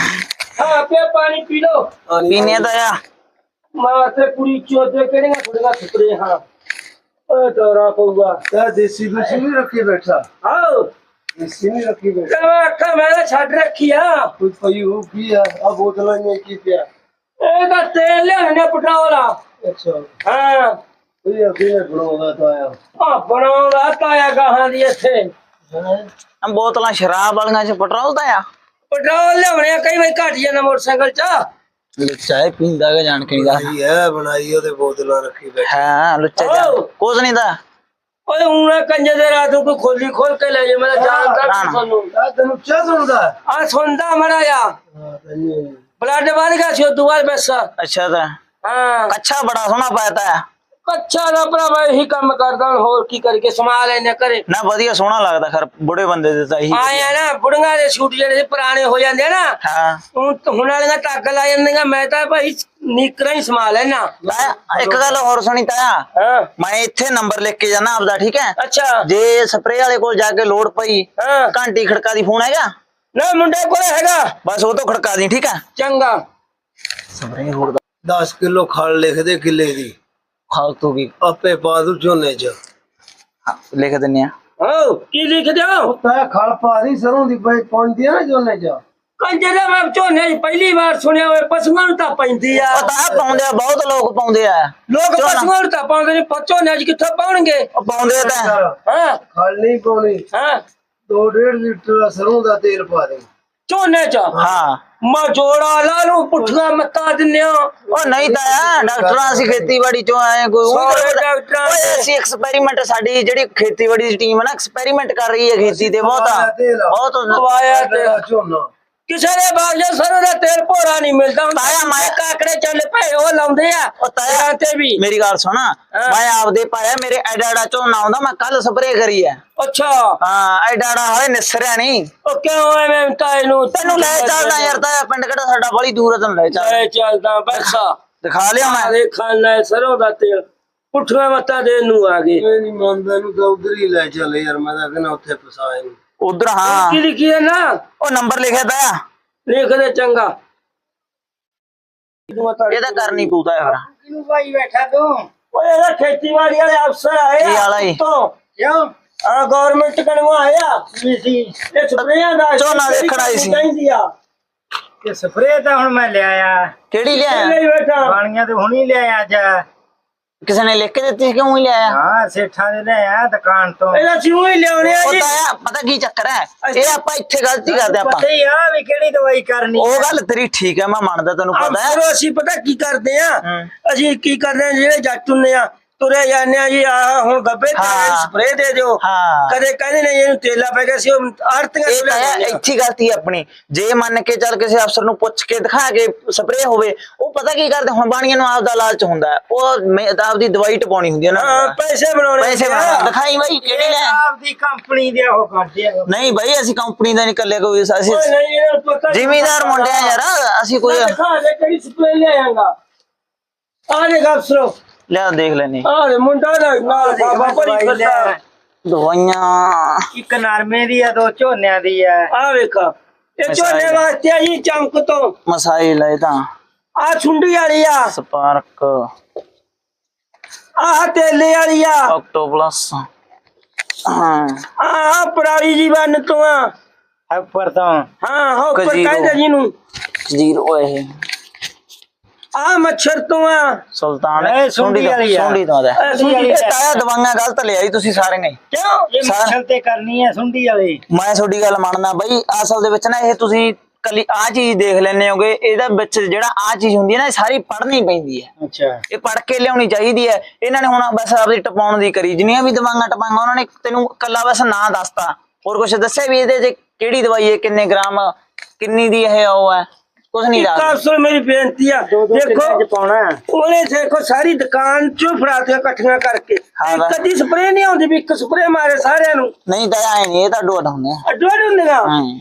ਹਾਂ ਪਿਆ ਪਾਣੀ ਪੀ ਲੋ ਪੀਨੇ ਦਾ ਆ ਤੇ ਕੁੜੀ ਚੋਦੇ ਕਿਹੜੀਆਂ ਕੁੜੀਆਂ ਸੁਪਰੇ ਹਾਂ ਓਏ ਦੌਰਾ ਪਊਗਾ। ਤਾਂ ਦੇਸੀ ਦੂਸੀ ਨਹੀਂ ਰੱਖੀ ਬੈਠਾ। ਆਓ। ਦੇਸੀ ਨਹੀਂ ਰੱਖੀ ਬੈਠਾ। ਕਵਾ ਤਾਂ ਛੱਡ ਰੱਖੀ ਆ। ਕੋਈ ਪਈ ਹੋ ਕੀ ਆ ਆ ਬੋਤਲਾਂ ਨੇ ਕੀ ਪਿਆ। ਇਹ ਤਾਂ ਤੇਲ ਲਿਆਣੇ ਪੈਟਰੋਲ ਆ। ਅੱਛਾ। ਹਾਂ। ਇਹ ਅੱਗੇ ਬਣਾਉਂਦਾ ਤਾਂ ਆਇਆ ਆ ਬਣਾਉਂਦਾ ਤਾਇਆ ਗਾਹਾਂ ਦੀ ਇੱਥੇ। ਆ ਬੋਤਲਾਂ ਸ਼ਰਾਬ ਵਾਲੀਆਂ ਚ ਪੈਟਰੋਲ ਦਾ ਆ ਪੈਟਰੋਲ ਲਿਆਉਣੇ ਕਈ ਵਾਰੀ ਘਟ ਜਾਂਦਾ ਮੋਟਰਸਾਈਕਲ ਚ। ਚਾਹ ਪੀਂਦਾ ਕਿ ਜਾਣ ਕੇ ਦਾ ਇਹ ਹੈ ਬਣਾਈ ਉਹਦੇ ਬੋਤਲਾਂ ਰੱਖੀ ਬੈਠਾ। ਹਾਂ ਲੁੱਚਾ ਜਾ। ਕੁਝ ਨਹੀਂ ਦਾ ਓਏ ਹੁਣ ਕੰਜੇ ਦੇ ਰਾਤ ਨੂੰ ਕੋਈ ਖੋਲੀ ਖੋਲ ਕੇ ਲੈ ਜਾ ਮੈਂ ਤਾਂ ਜਾਣਦਾ ਨਾ, ਨਹੀਂ ਨਾ। ਤੁਹਾਨੂੰ। ਆ ਤੈਨੂੰ ਚਾ ਸੁਣਦਾ? ਆ ਸੁਣਦਾ ਮੜਾ ਆ ਹਾਂ ਬਲੱਡ ਵੱਧ ਗਿਆ ਸੀ ਉਹ ਦੁਆਰ ਬਸ। ਅੱਛਾ ਤਾਂ। ਹਾਂ। ਅੱਛਾ ਬੜਾ ਸੋਹਣਾ ਪਾਇਆ ਆ ਕੱਚਾ ਦਾ ਭਰਾਵਾ ਇਹੀ ਕੰਮ ਕਰਦਾ ਹੁਣ ਹੋਰ ਕੀ ਕਰਕੇ ਸਮਾ ਲੈਨੇ ਕਰੇ ਨਾ ਵਧੀਆ ਸੋਹਣਾ ਲੱਗਦਾ ਖਰ ਬੁੜੇ ਬੰਦੇ ਦੇ ਤਾਂ ਇਹੀ ਆਏ ਆ ਨਾ ਬੁੜੀਆਂ ਦੇ ਸੂਟ ਜਿਹੜੇ ਪੁਰਾਣੇ ਹੋ ਜਾਂਦੇ ਆ ਨਾ ਹਾਂ। ਹੁਣ ਹੁਣ ਵਾਲੀਆਂ ਟੱਗ ਲਾ ਜਾਂਦੀਆਂ ਮੈਂ ਤਾਂ ਭਾਈ ਨੀਕਰਾਂ ਹੀ ਸਮਾ ਲੈਣਾ ਮੈਂ ਇੱਕ ਗੱਲ ਹੋਰ ਸੁਣੀ ਤਾਇਆ। ਹਾਂ। ਮੈਂ ਇੱਥੇ ਨੰਬਰ ਲਿਖ ਕੇ ਜਾਣਾ ਆਪਦਾ ਠੀਕ ਹੈ? ਅੱਛਾ। ਜੇ ਸਪਰੇ ਵਾਲੇ ਕੋਲ ਜਾ ਕੇ ਲੋੜ ਪਈ ਹਾਂ। ਘੰਟੀ ਖੜਕਾ ਦੀ ਫੋਨ ਹੈਗਾ? ਨਾ ਮੁੰਡੇ ਕੋਲੇ ਹੈਗਾ। ਬਸ ਉਹ ਤੋਂ ਖੜਕਾ ਦੀ ਠੀਕ ਹੈ? ਚੰਗਾ। ਸਪਰੇ ਹੋਰ ਦਾ 10 ਕਿਲੋ ਖਲ ਲਿਖਦੇ ਕਿੱਲੇ ਦੀ। ਫਾਲਤੂ ਵੀ ਆਪੇ ਪਾ ਦੂ ਝੋਨੇ ਚ। ਹਾਂ, ਲਿਖ ਦਿੰਨੇ ਆ ਹੋ ਕੀ ਲਿਖ ਦਿਓ ਤਾਂ ਖਲ ਪਾ ਦੀ ਸਰੋਂ ਦੀ ਪਈ ਪਹੁੰਚਦੀ ਆ ਨਾ ਝੋਨੇ ਚ। ਕੰਜੇ ਦਾ ਮੈਂ ਝੋਨੇ 'ਚ ਪਹਿਲੀ ਵਾਰ ਸੁਣਿਆ ਹੋਏ ਪਸ਼ੂਆਂ ਨੂੰ ਤਾਂ ਪੈਂਦੀ ਆ। ਉਹ ਤਾਂ ਪਾਉਂਦੇ ਆ ਬਹੁਤ ਲੋਕ ਪਾਉਂਦੇ ਆ। ਲੋਕ ਝੋਨਾ। ਪਸ਼ੂਆਂ ਨੂੰ ਤਾਂ ਪਾਉਂਦੇ ਨੇ ਝੋਨੇ 'ਚ ਕਿੱਥੋਂ ਪਾਉਣਗੇ? ਉਹ ਪਾਉਂਦੇ ਤਾਂ ਹਾਂ। ਖਲ ਨਹੀਂ ਪਾਉਣੀ। ਹਾਂ। 2.5 ਲੀਟਰ ਸਰੋਂ ਦਾ ਤੇਲ ਪਾ ਦੇ। ਝੋਨੇ 'ਚ। ਹਾਂ। ਮੈਂ ਜੋੜਾ ਲਾ ਨੂੰ ਪੁੱਠੀਆਂ ਮੱਤਾ ਦਿੰਨੇ ਆ ਉਹ ਨਹੀਂ ਤਾਂ ਆ ਡਾਕਟਰਾਂ ਅਸੀਂ ਖੇਤੀਬਾੜੀ ਚੋਂ ਆਏ ਕੋਈ ਸਾਰੇ ਡਾਕਟਰਾਂ ਓਏ ਅਸੀਂ ਐਕਸਪੈਰੀਮੈਂਟ ਸਾਡੀ ਜਿਹੜੀ ਖੇਤੀਬਾੜੀ ਦੀ ਟੀਮ ਹੈ ਨਾ ਐਕਸਪੈਰੀਮੈਂਟ ਕਰ ਰਹੀ ਹੈ ਖੇਤੀ ਤੇ ਬਹੁਤ। ਬਹੁਤ ਪਵਾਇਆ ਤੇ। ਝੋਨਾ। ਕਿਸੇ ਦੇ ਬਾਗ ਜੇ ਸਰੋਂ ਦਾ ਤੇਲ ਭੋਰਾ ਨਹੀਂ ਮਿਲਦਾ ਹੁੰਦਾ। ਤਾਇਆ ਮੈਂ- ਕਾਕੜੇ ਚੱਲ ਪਏ ਉਹ ਲਾਉਂਦੇ ਆ। ਉਹ ਤਾਇਆ- ਤੇਰਾਂ ਤੇ ਵੀ। ਮੇਰੀ ਗੱਲ ਸੁਣ। ਮੈਂ ਆਪਦੇ ਪਾਇਆ ਮੇਰੇ ਐਡਾ ਐਡਾ ਝੋਨਾ ਆਉਂਦਾ ਮੈਂ ਕੱਲ ਸਪਰੇਅ ਕਰੀ ਐ ਅੱਛਾ। ਹਾਂ ਐਡਾ ਐਡਾ ਹਾਲੇ ਨਿਸਰਿਆ ਨਹੀਂ। ਉਹ ਕਿਉਂ ਐਵੇਂ ਤਾਂ ਇਹਨੂੰ ਤੈਨੂੰ ਲੈ ਚੱਲਦਾ ਯਾਰ ਤਾਂ ਪਿੰਡ ਕਿਹੜਾ ਸਾਡਾ? ਬੜੀ ਦੂਰ ਤੈਨੂੰ ਲੈ ਚੱਲ ਲੈ ਚੱਲਦਾ ਬੈਠਾ ਦਿਖਾ ਲਿਆ ਮੈਂ। ਆਰੇ ਖਾਣਾ ਸਰੋਂ ਦਾ ਤੇਲ। ਪੁੱਠੀਆਂ ਮੱਤਾਂ ਦੇ ਨੂੰ ਆ ਗਏ। ਨਹੀਂ ਮੰਨਦਾ ਨੂੰ ਤਾਂ ਉਧਰ ਹੀ ਲੈ ਚੱਲ ਯਾਰ ਮੈਂ ਤਾਂ ਕਹਿੰਦਾ ਉੱਥੇ ਫਸਾਏ ਨੂੰ ਉਧਰ ਹਾਂ। ਕੀ ਲਿਖੀ ਹੈ ਨਾ? ਉਹ ਨੰਬਰ ਲਿਖਿਆ ਤਾ ਲਿਖ ਦੇ ਚੰਗਾ। ਇਹ ਤਾਂ ਕਰਨੀ ਪਊਦਾ ਯਾਰ। ਕਿਨੂੰ ਭਾਈ ਬੈਠਾ ਤੂੰ? ਓਏ ਇਹਦਾ ਖੇਤੀਬਾੜੀ ਵਾਲੇ ਅਫਸਰ ਆਏ ਕੀ ਵਾਲਾ? ਤੋਂ ਕਿਉਂ? ਆ ਗਵਰਨਮੈਂਟ ਕਣਵਾ ਆਇਆ ਜੀ ਸੀ? ਇਹ ਸਪਰੇਆਂ ਦਾ ਝੋਨਾ ਦੇਖਣ ਆਈ ਸੀ। ਚਾਹੀਦੀ ਆ। ਇਹ ਸਪਰੇਅ ਤਾਂ ਹੁਣ ਮੈਂ ਲਿਆਇਆ। ਕਿਹੜੀ ਲਿਆਇਆ? ਪਾਣੀਆਂ ਤੇ ਹੁਣੀ ਲਿਆਇਆ ਅੱਜ। ਕਿਸੇ ਨੇ ਲਿਖ ਕੇ ਦਿੱਤੀ ਸੀ ਕਿਉਂ ਹੀ ਲਿਆਇਆ? ਹਾਂ ਸੇਠਾਂ ਦੇ ਲਿਆਇਆ ਦੁਕਾਨ ਤੋਂ। ਇਹਦਾ ਸਿਉਂ ਹੀ ਲਿਆਉਣੇ ਆ ਉਹ ਜੀ। ਤਾਂ ਆ, ਪਤਾ ਕੀ ਚੱਕਰ ਹੈ? ਇਹ ਆਪਾਂ ਇੱਥੇ ਗਲਤੀ ਕਰਦੇ ਆਪਾਂ। ਪਤਾ ਹੀ ਆ ਵੀ ਕਿਹੜੀ ਦਵਾਈ ਕਰਨੀ ਉਹ ਗੱਲ ਤੇਰੀ ਠੀਕ ਹੈ ਮੈਂ ਮੰਨਦਾ ਤੈਨੂੰ ਪਤਾ ਹੈ। ਅਫਸਰ ਅਸੀਂ ਪਤਾ ਕੀ ਕਰਦੇ ਆ। ਅਸੀਂ ਕੀ ਕਰਦੇ ਆ ਜਿਹੜੇ ਜੱਟ ਹੁੰਨੇ ਆ ਤੁਰੇ ਜਾਂਦੇ ਆ ਜੀ ਆ ਹੁਣ ਗੱਬੇ ਤੇ ਹਾਂ। ਸਪਰੇ ਦੇ ਦਿਓ। ਹਾਂ। ਕਦੇ ਕਹਿੰਦੇ ਨੇ ਇਹਨੂੰ ਤੇਲਾ ਪੈ ਗਿਆ ਸੀ ਉਹ ਆਰਤੀਆਂ ਇਹ ਤਾਂ ਹੈ, ਇੱਥੇ ਗਲਤੀ ਹੈ ਆਪਣੀ। ਜੇ ਮੰਨ ਕੇ ਚੱਲ ਕਿਸੇ ਅਫਸਰ ਨੂੰ ਪੁੱਛ ਕੇ ਦਿਖਾ ਕੇ ਸਪਰੇਅ ਹੋਵੇ ਉਹ ਪਤਾ ਕੀ ਕਰਦੇ ਹੁਣ ਬਾਣੀਆਂ ਨੂੰ ਆਪਦਾ ਲਾਲਚ ਹੁੰਦਾ ਹੈ। ਉਹ ਮੈਂ- ਆਪਦੀ ਦਵਾਈ ਟਪਾਉਣੀ ਹੁੰਦੀ ਹੈ ਹਾਂ ਨਾ ਪੈਸੇ ਬਣਾਉਣੇ ਪੈਸੇ ਆ। ਬਣਾ ਦਿਖਾਈ ਬਾਈ ਕਿਹੜੀ ਲੈ? ਆਪਦੀ ਕੰਪਨੀ ਦੇ ਉਹ ਕਰਦੇ ਆ। ਨਹੀਂ ਬਾਈ ਅਸੀਂ ਕੰਪਨੀ ਦਾ ਨਹੀਂ ਕੱਲੇ ਕੋਈ ਅਸੀਂ ਓਏ ਨਹੀਂ ਇਹਨਾਂ ਨੂੰ ਪਤਾ ਨੀ ਜ਼ਿਮੀਦਾਰ ਮੁੰਡੇ ਆ ਯਾਰ ਅਸੀਂ ਕੋਈ ਮੈਂ ਦਿਖਾ ਦੇ ਕਿਹੜੀ ਸਪਰੇ ਲਿਆਂਗਾ ਆ ਦੇ ਗੱਸਰੋ ਲਿਆ ਦੇਖ ਲੈਨੇ ਆ ਦੇ ਮੁੰਡਾ ਦਾ ਨਾਲ ਬਾਬਾ ਭਰੀ ਲਿਆ। ਦਵਾਈਆਂ। ਇੱਕ ਨਰਮੇ ਦੀ ਆ ਦੋ ਝੋਨਿਆਂ ਦੀ ਆ। ਆ ਵੇਖ ਇਹ ਝੋਨੇ ਵਾਸਤੇ ਆ ਜੀ ਚਮਕ ਤੋਂ। ਮਸਾਈਲ ਹੈ ਤਾਂ। ਆ ਛੁੰਡੀ ਵਾਲੀ ਆ। ਸਪਾਰਕ। ਆਹ ਤੇਲੇ ਵਾਲੀ ਆ। ਆਕਟੋਪਲਸ। ਹਾਂ। ਆਹ ਪਰਾਲੀ ਜੀ ਬੰਨ ਤੋਂ ਆ। ਉੱਪਰ ਤੋਂ। ਹਾਂ ਹੋ ਉੱਪਰ। ਕਹਿੰਦੇ ਜੀ ਨੂੰ ਜ਼ੀਰੋ ਇਹ। ਆ ਮੱਛਰ ਤੋਂ ਆ। ਸੁਲਤਾਨ ਇਹ ਸੁੰਡੀ ਵਾਲੀ ਆ। ਸੁੰਡੀ ਤੋਂ ਦਾ ਇਹ ਸੁੰਡੀ ਇਹ ਤਾਇਆ ਦਵਾਈਆਂ ਗਲਤ ਲਿਆਈ ਤੁਸੀਂ ਸਾਰੇ ਨੇ। ਕਿਉਂ? ਇਹ ਮੱਛਲ ਤੇ ਕਰਨੀ ਆ ਸੁੰਡੀ ਵਾਲੀ। ਮੈਂ ਤੁਹਾਡੀ ਗੱਲ ਮੰਨਦਾ ਬਈ ਅਸਲ ਦੇ ਵਿੱਚ ਨਾ ਇਹ ਤੁਸੀਂ ਕੱਲੀ ਆ ਚੀਜ਼ ਦੇਖ ਲੈਣੇ ਹੋਗੇ ਇਹਦਾ ਵਿੱਚ ਜਿਹੜਾ ਆ ਚੀਜ਼ ਹੁੰਦੀ ਹੈ ਨਾ ਇਹ ਸਾਰੀ ਪੜ੍ਹਨੀ ਪੈਂਦੀ ਹੈ। ਅੱਛਾ। ਇਹ ਪੜ੍ਹ ਕੇ ਲਿਆਉਣੀ ਚਾਹੀਦੀ ਹੈ। ਇਹਨਾਂ ਨੇ ਹੁਣ ਬਸ ਆਪਦੀ ਟਪਾਉਣ ਦੀ ਕਰੀ ਜਿੰਨੀਆਂ ਵੀ ਦਵਾਈਆਂ ਟਪਾਈਆਂ ਉਹਨਾਂ ਨੇ ਤੈਨੂੰ ਕੱਲਾ ਬਸ ਨਾਂ ਦੱਸਤਾ। ਹੋਰ ਕੁਝ ਦੱਸਿਆ ਵੀ ਇਹਦੇ 'ਚ ਕਿਹੜੀ ਦਵਾਈ ਹੈ ਕਿੰਨੇ ਗ੍ਰਾਮ ਕਿੰਨੀ ਦੀ ਇਹ ਉਹ ਹੈ? ਕੁਝ ਨਹੀਂ ਇੱਕ ਦੱਸਦਾ। ਅਫਸਰ ਮੇਰੀ ਬੇਨਤੀ ਆ। ਦੋ ਦੋ ਕਿੱਲੇ ਚ ਦੇਖੋ ਪਾਉਣਾ ਹੈ। ਉਹਨੇ ਦੇਖੋ ਸਾਰੀ ਦੁਕਾਨ ਚੋਂ ਫੜਾਤੀਆਂ ਇਕੱਠੀਆਂ ਕਰਕੇ। ਹਾਂ ਇੱਕ ਬਸ। ਅੱਧੀ ਸਪਰੇ ਨਹੀਂ ਆਉਂਦੀ ਵੀ ਇੱਕ ਸਪਰੇ ਮਾਰੇ ਸਾਰਿਆਂ ਨੂੰ। ਨਹੀਂ ਤਾਂ ਐ ਨਹੀਂ ਇਹ ਤਾਂ ਡੋਟ ਹੁੰਦੇ ਆ। ਅੱਡੋ ਅੱਡ ਹੁੰਦੀਆਂ ਹਾਂ।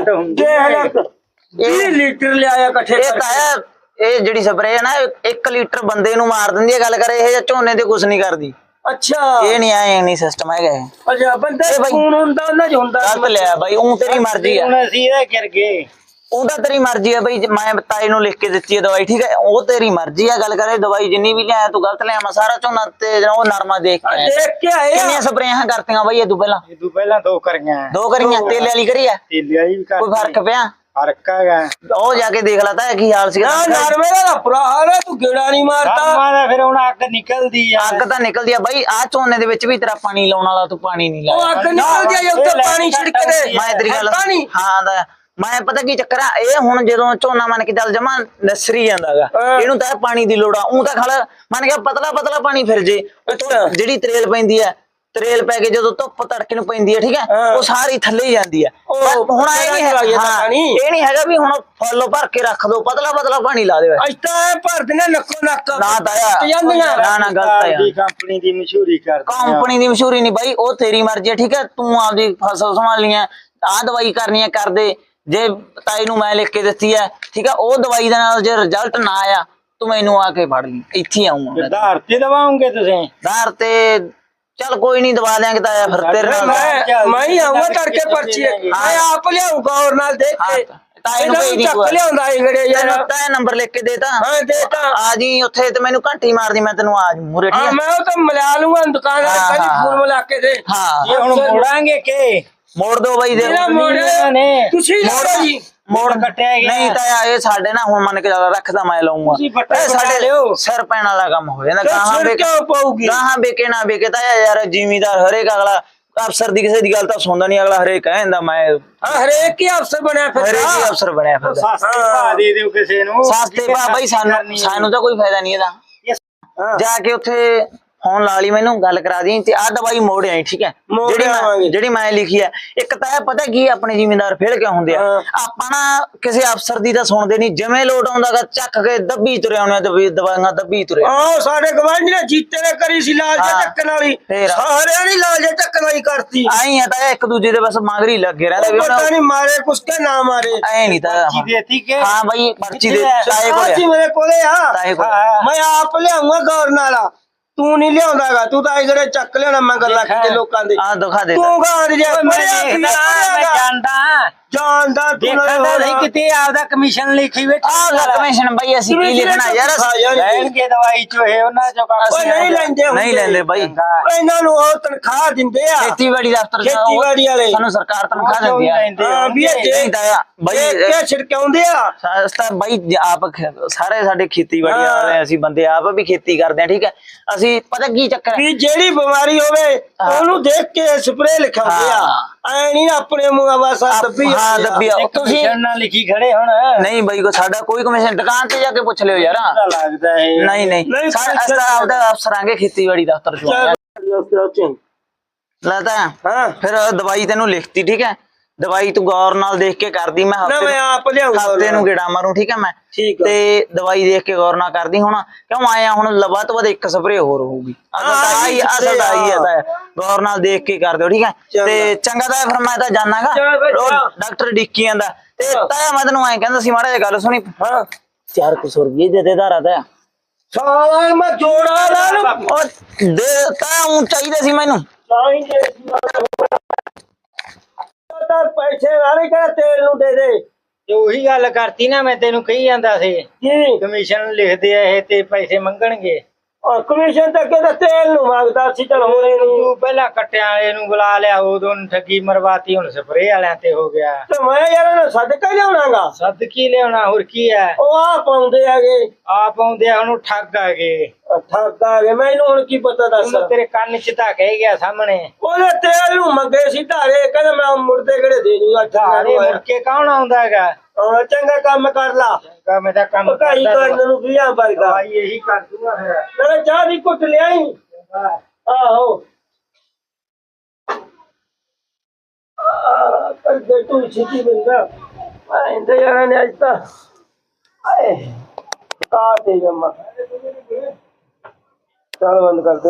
ਅੱਡ ਹੁੰਦੀ ਜੇ ਹਲਕ 20 ਲੀਟਰ ਲਿਆਇਆ ਇਕੱਠੇ ਇਹ ਕਰਕੇ। ਤਾਂ ਹੈ ਇਹ ਜਿਹੜੀ ਸਪਰੇਅ ਹੈ ਨਾ 1 ਲੀਟਰ ਬੰਦੇ ਨੂੰ ਮਾਰ ਦਿੰਦੀ ਹੈ ਗੱਲ ਕਰੇ ਇਹ ਝੋਨੇ ਤੇ ਕੁਝ ਨਹੀਂ ਕਰਦੀ। ਅੱਛਾ। ਇਹ ਨਹੀਂ ਆਏ ਨਹੀਂ ਸਿਸਟਮ ਹੈਗਾ ਇਹ। ਅੱਛਾ ਬੰਦੇ ਇਹ ਬਾਈ- ਖੂਨ ਹੁੰਦਾ ਉਹਨਾਂ ਚ ਹੁੰਦਾ। ਗਲਤ ਲਿਆ ਬਾਈ ਉਹ ਤੇਰੀ ਮਰਜ਼ੀ ਆ। ਹੁਣ ਅਸੀਂ ਇਹਦੇ ਗਏ। ਉਹ ਤਾਂ ਤੇਰੀ ਮਰਜ਼ੀ ਆ ਬਈ ਮੈਂ ਤਾਏ ਨੂੰ ਲਿਖ ਕੇ ਦਿੱਤੀ ਹੈ ਦਵਾਈ ਠੀਕ ਹੈ? ਉਹ ਤੇਰੀ ਮਰਜ਼ੀ ਆ ਗੱਲ ਕਰੇ ਦਵਾਈ ਜਿੰਨੀ ਵੀ ਲਿਆਇਆ ਤੂੰ ਗਲਤ ਲਿਆ ਮੈਂ ਸਾਰਾ ਝੋਨਾ ਤੇ ਉਹ ਨਰਮਾ ਦੇਖ ਕੇ ਆਇਆ। ਦੇਖ ਕੇ ਆਏ ਆ ਕਿੰਨੀਆਂ ਸਪਰੇਆਂ ਕਰਤੀਆਂ ਬਈ ਇਹ ਤੂੰ ਪਹਿਲਾਂ? ਇਹ ਤੋਂ ਪਹਿਲਾਂ ਦੋ ਕਰੀਆਂ। ਦੋ ਕਰੀਆਂ ਤੇਲੇ ਵਾਲੀ ਕਰੀ ਆ? ਤੇਲੀ ਵਾਲੀ ਵੀ ਕਰ ਕੋਈ ਫ਼ਰਕ ਪਿਆ? ਫ਼ਰਕ ਹੈਗਾ। ਉਹ ਜਾ ਕੇ ਦੇਖ ਲਾ ਤਾਂ ਕੀ ਹਾਲ ਸੀਗਾ। ਨਾ ਨਰਮੇ ਦਾ ਬੁਰਾ ਹਾਲ ਹੈ ਤੂੰ ਗੇੜਾ ਨਹੀਂ ਮਾਰਦਾ ਦਾ ਫਿਰ ਹੁਣ ਅੱਗ ਨਿਕਲਦੀ ਆ। ਅੱਗ ਤਾਂ ਨਿਕਲਦੀ ਆ। ਬਾਈ ਆ ਝੋਨੇ ਦੇ ਵਿੱਚ ਵੀ ਤੇਰਾ ਪਾਣੀ ਲਾਉਣ ਵਾਲਾ ਤੂੰ ਪਾਣੀ ਨਹੀਂ ਉਹ ਲਾਇਆ ਅੱਗ ਨਿਕਲਦੀ ਆ ਜੇ ਉੱਤੇ ਪਾਣੀ ਛਿੜਕ ਦੇ। ਮੈਂ ਤੇਰੀ ਗੱਲ ਪਾਣੀ? ਹਾਂ ਦਾ ਮੈਂ ਪਤਾ ਕੀ ਚੱਕਰ ਆ ਇਹ ਹੁਣ ਜਦੋਂ ਝੋਨਾ ਮੰਨ ਕੇ ਚੱਲ ਜਮਾ ਨਸਰੀ ਜਾਂਦਾਗਾ। ਇਹਨੂੰ ਤਾਂ ਪਾਣੀ ਦੀ ਲੋੜ ਆ ਉਹ ਤਾਂ ਖਲ ਮੰਨ ਕੇ ਪਤਲਾ ਪਤਲਾ ਪਾਣੀ ਫਿਰ ਜੇ। ਜਿਹੜੀ ਤਰੇਲ ਪੈਂਦੀ ਆ ਤਰੇਲ ਪੈ ਕੇ ਜਦੋਂ ਧੁੱਪ ਤੜਕੇ ਨੂੰ ਪੈਂਦੀ ਹੈ ਠੀਕ ਹੈ। ਉਹ ਸਾਰੀ ਥੱਲੇ ਹੀ ਜਾਂਦੀ ਹੈ ਹੁਣ ਇਹ ਨਹੀਂ ਲੱਗ ਜਾਂਦਾ ਹਾਂ, ਪਾਣੀ। ਇਹ ਨਹੀਂ ਹੈਗਾ ਵੀ ਹੁਣ ਫੁੱਲ ਭਰ ਕੇ ਰੱਖ ਦੋ ਪਤਲਾ ਪਤਲਾ ਪਾਣੀ ਲਾ ਦੇ ਅੱਜ ਤਾਂ ਭਰ ਦਿੰਦੇ ਨੱਕੋ ਨੱਕ ਨਾ ਤਾਇਆ। ਨਾ ਨਾ ਗਲਤ ਆ ਯਾਰ ਕੰਪਨੀ ਦੀ ਮਸ਼ਹੂਰੀ ਕਰਦੀ ਆ। ਕੰਪਨੀ ਦੀ ਮਸ਼ਹੂਰੀ ਨਹੀਂ ਬਾਈ ਉਹ ਤੇਰੀ ਮਰਜ਼ੀ ਹੈ ਠੀਕ ਹੈ ਤੂੰ ਆਪਦੀ ਫਸਲ ਸੰਭਾਲਣੀ ਹੈ ਆਹ ਦਵਾਈ ਕਰਨੀ ਹੈ ਕਰ ਦੇ ਜੇ ਤਾਈ ਨੂੰ ਮੈਂ ਲਿਖ ਕੇ ਦਿੱਤੀ ਹੈ ਠੀਕ ਹੈ ਉਹ ਦਵਾਈ ਦੇ ਨਾਲ ਜੇ ਰਿਜ਼ਲਟ ਨਾ ਆਇਆ ਤੂੰ ਮੈਨੂੰ ਆ ਕੇ ਫੜ ਲਈ ਇੱਥੇ ਆਉਂਗਾ ਆਧਾਰ ਤੇ ਦਵਾਉਂਗੇ ਤੁਸੀਂ? ਧਾਰ ਤੇ ਚੱਲ ਕੋਈ ਨਹੀਂ ਦਵਾ ਦਿਆਂਗੇ ਤਾਇਆ ਫਿਰ ਤੇਰੇ ਨਾਲ। ਮੈਂ ਮੈਂ ਹੀ ਆਉਂਗਾ ਤੜਕੇ ਪਰਚੀ ਮੈਂ ਆਪ ਲਿਆਉਂਗਾ ਔਰ ਨਾਲ ਦੇਖ ਕੇ। ਤਾਈ ਨੂੰ ਇਹਨਾਂ ਭੇਜ ਦੀ ਚੱਕ ਤੂੰ। ਲਿਆਉਂਦਾ ਇਹ ਗੜੇ ਯਾਰ। ਤੈਨੂੰ ਤਾਂ ਨੰਬਰ ਲਿਖ ਕੇ ਦੇਤਾ ਹਾਂ ਦੇਤਾ ਆ ਜੀ ਉੱਥੇ ਤੇ ਮੈਨੂੰ ਘੰਟੀ ਮਾਰਦੀ ਮੈਂ ਤੈਨੂੰ ਆ ਜੂ ਮੂਰੇ ਠੀਕ ਮੈਂ ਉਹ ਤਾਂ ਮਿਲਾ ਲੂੰਗਾ ਦੁਕਾਨ ਤੇ ਹਾਂ, ਕੱਲ ਹਾਂ, ਫੋਨ ਮਿਲਾ ਕੇ ਦੇ। ਹਾਂ। ਇਹ ਹੁਣ ਮੋੜਾਂਗੇ ਕਿ? ਮੋੜ ਦੋ ਬਾਈ ਦੇ। ਨੇ ਤੁਸੀਂ ਜੀ। ਮੋੜ ਕੱਟਿਆ ਗਿਆ। ਨਹੀਂ ਤਾਂ ਇਹ ਸਾਡੇ ਨਾ ਹੁਣ ਮੰਨ ਕੇ ਚੱਲ ਰੱਖਦਾ ਮੈਂ ਲਾਉਂਗਾ। ਇਹ ਸਾਡੇ ਲਿਓ। ਸਿਰ ਪੈਣ ਵਾਲਾ ਕੰਮ ਹੋ ਜਾਂਦਾ। ਵੇਖ ਕਿਉਂ ਪਊਗੀ? ਗਾਹਾਂ ਵੇਕੇ ਨਾ ਵੇਕੇ ਤਾਂ ਯਾਰ ਜ਼ਿਮੀਦਾਰ ਹਰੇਕ ਅਗਲਾ ਅਫਸਰ ਦੀ ਕਿਸੇ ਦੀ ਗੱਲ ਤਾਂ ਸੁਣਦਾ ਨਹੀਂ ਅਗਲਾ ਹਰੇਕ ਕਹਿੰਦਾ ਮੈਂ ਹਾਂ ਹਰੇਕ ਹੀ ਅਫਸਰ ਬਣਿਆ ਫਿਰ ਹਰੇਕ ਹੀ ਅਫਸਰ ਬਣਿਆ ਫਿਰਦਾ। ਸਸਤੇ ਭਾਅ ਦੇ ਦਿਓ ਕਿਸੇ ਨੂੰ। ਸਸਤੇ ਭਾ ਬਾਈ ਸਾਨੂੰ ਸਾਨੂੰ ਤਾਂ ਕੋਈ ਫਾਇਦਾ ਨਹੀਂ ਇਹਦਾ। ਜਾ ਕੇ ਉੱਥੇ ਫੋਨ ਲਾ ਲਈ ਮੈਨੂੰ ਗੱਲ ਕਰਾ ਦੀ ਤੇ ਆਹ ਦਵਾਈ ਮੋੜ ਆਈ ਠੀਕ ਹੈ ਮੋੜ ਜਿਹੜੀ ਮੈਂ। ਜਿਹੜੀ ਮੈਂ ਲਿਖੀ ਹੈ ਇੱਕ ਤਾਂ ਇਹ ਪਤਾ ਕੀ ਹੈ, ਆਪਣੇ ਜ਼ਿਮੀਂਦਾਰ ਫੇਲ ਕਿਉਂ ਹੁੰਦੇ ਆ ਹਾਂ। ਆਪਾਂ ਨਾ ਕਿਸੇ ਅਫਸਰ ਦੀ ਤਾਂ ਸੁਣਦੇ ਨਹੀਂ ਜਿਵੇਂ ਲੋਟ ਆਉਂਦਾਗਾ ਚੱਕ ਕੇ ਦੱਬੀ ਤੁਰੇ ਆਉਣੇ ਦਵਾਈ ਦਵਾਈਆਂ ਦੱਬੀ ਤੁਰੇ ਆਹ ਸਾਡੇ ਗਵਾਂਢੀ ਨੇ ਜੀਤੇ ਨੇ ਕਰੀ ਸੀ ਲਾਲ ਜੇ ਹਾਂ। ਟੱਕਣ ਵਾਲੀ ਫੇਰ। ਸਾਰਿਆਂ ਨੇ ਲਾਲ ਜੇ ਟੱਕਣ ਵਾਲੀ ਕਰਤੀ ਆਈ ਆ ਤਾਂ ਇਹ ਇੱਕ ਦੂਜੇ ਦੇ ਬਸ ਮੰਗਰੀ ਲੱਗੇ ਰਹਿੰਦੇ ਵੀ ਪਤਾ ਨਹੀਂ ਮਾਰੇ ਕੁਛ ਕੇ ਨਾ ਮਾਰੇ ਐ ਨਹੀਂ ਤਾਂ ਕੀ ਦੇਤੀ ਕੇ ਹਾਂ ਬਾਈ ਪਰਚੀ ਦੇ? ਤਾਏ ਕੋਲ ਆ। ਮੇਰੇ ਕੋਲੇ ਆ ਤਾਏ ਕੋਲ ਹਾਂ। ਮੈਂ ਆਪ ਲਿਆਉਂਗਾ ਗੌਰ ਨਾਲਾ ਤੂੰ ਨਹੀਂ ਲਿਆਉਂਦਾਗਾ ਤੂੰ ਤਾਂ ਇਧਰੇ ਚੱਕ ਲਿਆਉਣਾ ਮਗਰ ਲੱਗ ਕੇ ਲੋਕਾਂ ਦੇ। ਆ ਦਿਖਾ ਦੇ ਤੂੰ ਗਾਂ ਜੇ ਮੈਂ ਵੀ। ਜਾਣਦਾ। ਜਾਣਦਾ ਤੂੰ ਨਹੀਂ ਕਿਤੇ ਆਪਦਾ ਕਮਿਸ਼ਨ ਲਿਖੀ ਬੈਠੀ ਆ। ਕਮਿਸ਼ਨ ਬਾਈ ਅਸੀਂ ਕੀ ਲਿਖਣਾ ਯਾਰ? ਲੈਣਗੇ ਦਵਾਈ ਚੋਂ ਇਹ ਉਹਨਾਂ ਚੋਂ ਕੰਮ ਨਹੀਂ ਲੈਂਦੇ। ਨਹੀਂ ਲੈਂਦੇ ਬਾਈ। ਇਹਨਾਂ ਨੂੰ ਉਹ ਤਨਖਾਹ ਦਿੰਦੇ ਆ। ਖੇਤੀਬਾੜੀ ਦਫ਼ਤਰ ਖੇਤੀਬਾੜੀ ਵਾਲੇ। ਸਾਨੂੰ ਸਰਕਾਰ ਤਨਖਾਹ ਦਿੰਦੀ ਆ। ਹਾਂ ਵੀ ਇਹ ਆ, ਬਾਈ ਇਹ ਛਿੜਕਾਉਂਦੇ ਆ। ਸਸਤਾ ਬਾਈ ਆਪ ਸਾਰੇ ਸਾਡੇ ਖੇਤੀਬਾੜੀ। ਵਾਲੇ ਅਸੀਂ ਬੰਦੇ ਆਪ ਵੀ ਖੇਤੀ ਕਰਦੇ ਆ ਠੀਕ ਹੈ? ਅਸੀਂ ਪਤਾ ਕੀ ਚੱਕਰ ਹੈ? ਵੀ ਜਿਹੜੀ ਬਿਮਾਰੀ ਹੋਵੇ ਉਹਨੂੰ ਦੇਖ ਕੇ ਸਪਰੇ ਲਿਖਾਉਂਦੇ ਆ। ਐ ਨਹੀਂ ਆਪਣੇ ਮੂੰਹਾਂ ਵਾਸਾ ਦੱਬੀ ਹਾਂ। ਦੱਬੀ ਆ। ਤੁਸੀਂ ਨਾਲ ਲਿਖੀ ਖੜੇ ਹੁਣ। ਨਹੀਂ ਬਾਈ ਕੋ ਸਾਡਾ ਕੋਈ ਕਮਿਸ਼ਨ ਦੁਕਾਨ ਤੇ ਜਾ ਕੇ ਪੁੱਛ ਲਿਓ ਯਾਰ। ਪਤਾ ਲੱਗਦਾ ਹੈ ਨਹੀਂ ਨਹੀਂ। ਸਾ- ਤਾਂ ਆਪਦਾ ਅਫਸਰਾਂਗੇ ਖੇਤੀਬਾੜੀ ਦਫ਼ਤਰ ਚੋਂ। ਲਾਤਾ ਹਾਂ। ਫਿਰ ਦਵਾਈ ਤੈਨੂੰ ਲਿਖਤੀ ਠੀਕ ਹੈ? ਦਵਾਈ ਤੂੰ ਗੌਰ ਨਾਲ ਦੇਖ ਕੇ ਕਰਦੀ ਮੈਂ ਨਾ ਮੈਂ ਆਪ ਲਿਆਉਂਗਾ ਹਫ਼ਤੇ ਨੂੰ ਗੇੜਾ ਮਾਰੂੰ ਠੀਕ ਹੈ ਮੈਂ। ਤੇ ਦਵਾਈ ਦੇਖ ਕੇ ਗੌਰ ਨਾਲ ਕਰਦੀ ਹੁਣ ਕਿਉਂ ਆਇਆ ਹੁਣ ਲਵਾ ਤੋਂ ਬਾਅਦ ਇੱਕ ਸਪਰੇ ਹੋਰ ਹੋਊਗੀ। ਅਸਲ ਤਾਂ ਅਸਲ ਤਾਂ ਹੈ ਤਾਂ ਗੌਰ ਨਾਲ ਦੇਖ ਕੇ ਕਰ ਦਿਓ ਠੀਕ ਹੈ। ਤੇ ਚੰਗਾ ਤਾਂ ਫਿਰ ਮੈਂ ਤਾਂ ਜਾਣਾਗਾ। ਡਾਕਟਰ ਡਿੱਕੀ ਜਾਂਦਾ ਤੇ ਤਾਇਆ ਮੈਂ ਤੈਨੂੰ ਐਂ ਕਹਿੰਦਾ ਸੀ ਮਾੜਾ ਜਿਹਾ ਗੱਲ ਸੁਣੀ। ਹਾਂ। 400 ਰੁਪਏ ਦੇ ਦੇ ਧਾਰਾ ਤਾਇਆ। ਸਾਲਾ ਮੈਂ ਜੋੜਾ ਲਾ ਉਹ ਦੇ ਉਹ ਚਾਹੀਦਾ ਸੀ ਮੈਨੂੰ। ਚਾਹੀਦੇ ਤਾਂ ਪੈਸੇ ਵਾਲੇ ਕਹਿੰਦਾ ਤੇਲ ਨੂੰ ਦੇ ਦੇ। ਤੇ ਉਹੀ ਗੱਲ ਕਰਤੀ ਨਾ ਮੈਂ ਤੈਨੂੰ ਕਹੀ ਜਾਂਦਾ ਸੀ। ਕਮਿਸ਼ਨ ਲਿਖਦੇ ਆ ਇਹ ਤੇ ਪੈਸੇ ਮੰਗਣਗੇ। ਉਹ ਕਮਿਸ਼ਨ ਤਾਂ ਕਹਿੰਦਾ ਤੇਲ ਨੂੰ ਮੰਗਦਾ ਸੀ ਚਲ ਹੁਣ ਇਹਨੂੰ ਤੂੰ ਪਹਿਲਾਂ ਕੱਟਿਆਂ ਵਾਲੇ ਨੂੰ ਬੁਲਾ ਲਿਆ ਉਦੋਂ ਠੱਗੀ ਮਰਵਾਤੀ ਹੁਣ ਸਪਰੇ ਵਾਲਿਆਂ ਤੇ ਹੋ ਗਿਆ। ਤੇ ਮੈਂ ਯਾਰ ਇਹਨੂੰ ਸਦਕਾ ਲਿਆਉਣਾਗਾ। ਸੱਦ ਕੀ ਲਿਆਉਣਾ ਹੋਰ ਕੀ ਹੈ? ਉਹ ਆ ਪਾਉਂਦੇ ਹੈਗੇ। ਆਪ ਆਉਂਦੇ ਆ ਉਹਨੂੰ ਠੱਗ ਆ ਗਏ। ਠੱਗਾ ਗਏ। ਮੈਨੂੰ ਹੁਣ ਕੀ ਪਤਾ ਦੱਸ। ਉਹਨੂੰ ਤੇਰੇ ਕੰਨ ਚ ਤਾਂ ਕਹਿ ਗਿਆ ਸਾਹਮਣੇ। ਉਹਨੇ ਤੇਲ ਨੂੰ ਮੰਗੇ ਸੀ ਧਾਰੇ ਕਹਿੰਦਾ ਮੈਂ ਮੁਰਦੇ ਕਿਹੜੇ ਦੇ ਦੂੰਗਾ ਧਾਰੇ ਮੁੜ ਕੇ ਕੌਣ ਆਉਂਦਾ ਹੈਗਾ? ਹਾਂ ਚੰਗਾ ਕੰਮ ਕਰ ਲਾ ਕਾ ਮੈਂ ਤਾਂ ਕੰਮ ਪਕਾਈ ਕਰਦਾ ਕਰਨ ਨੂੰ ਵੀਆਂ ਵਰਗਾ ਦਵਾਈ ਇਹੀ ਕਰ ਦੂੰਗਾ ਫਿਰ ਨਾਲੇ ਚਾਹ ਦੀ ਘੁੱਟ ਲਿਆਈ ਆਹੋ ਆ ਕਰ ਦੇ ਤੂੰ ਛਿੱਟੀ ਬੰਦਾ ਆਂਦੇ ਯਾਰਾਂ ਨੇ ਅੱਜ ਤਾਂ ਆਏ ਕਾ ਤੇ ਜਮਾ ਚੱਲ ਬੰਦ ਕਰ ਦੇ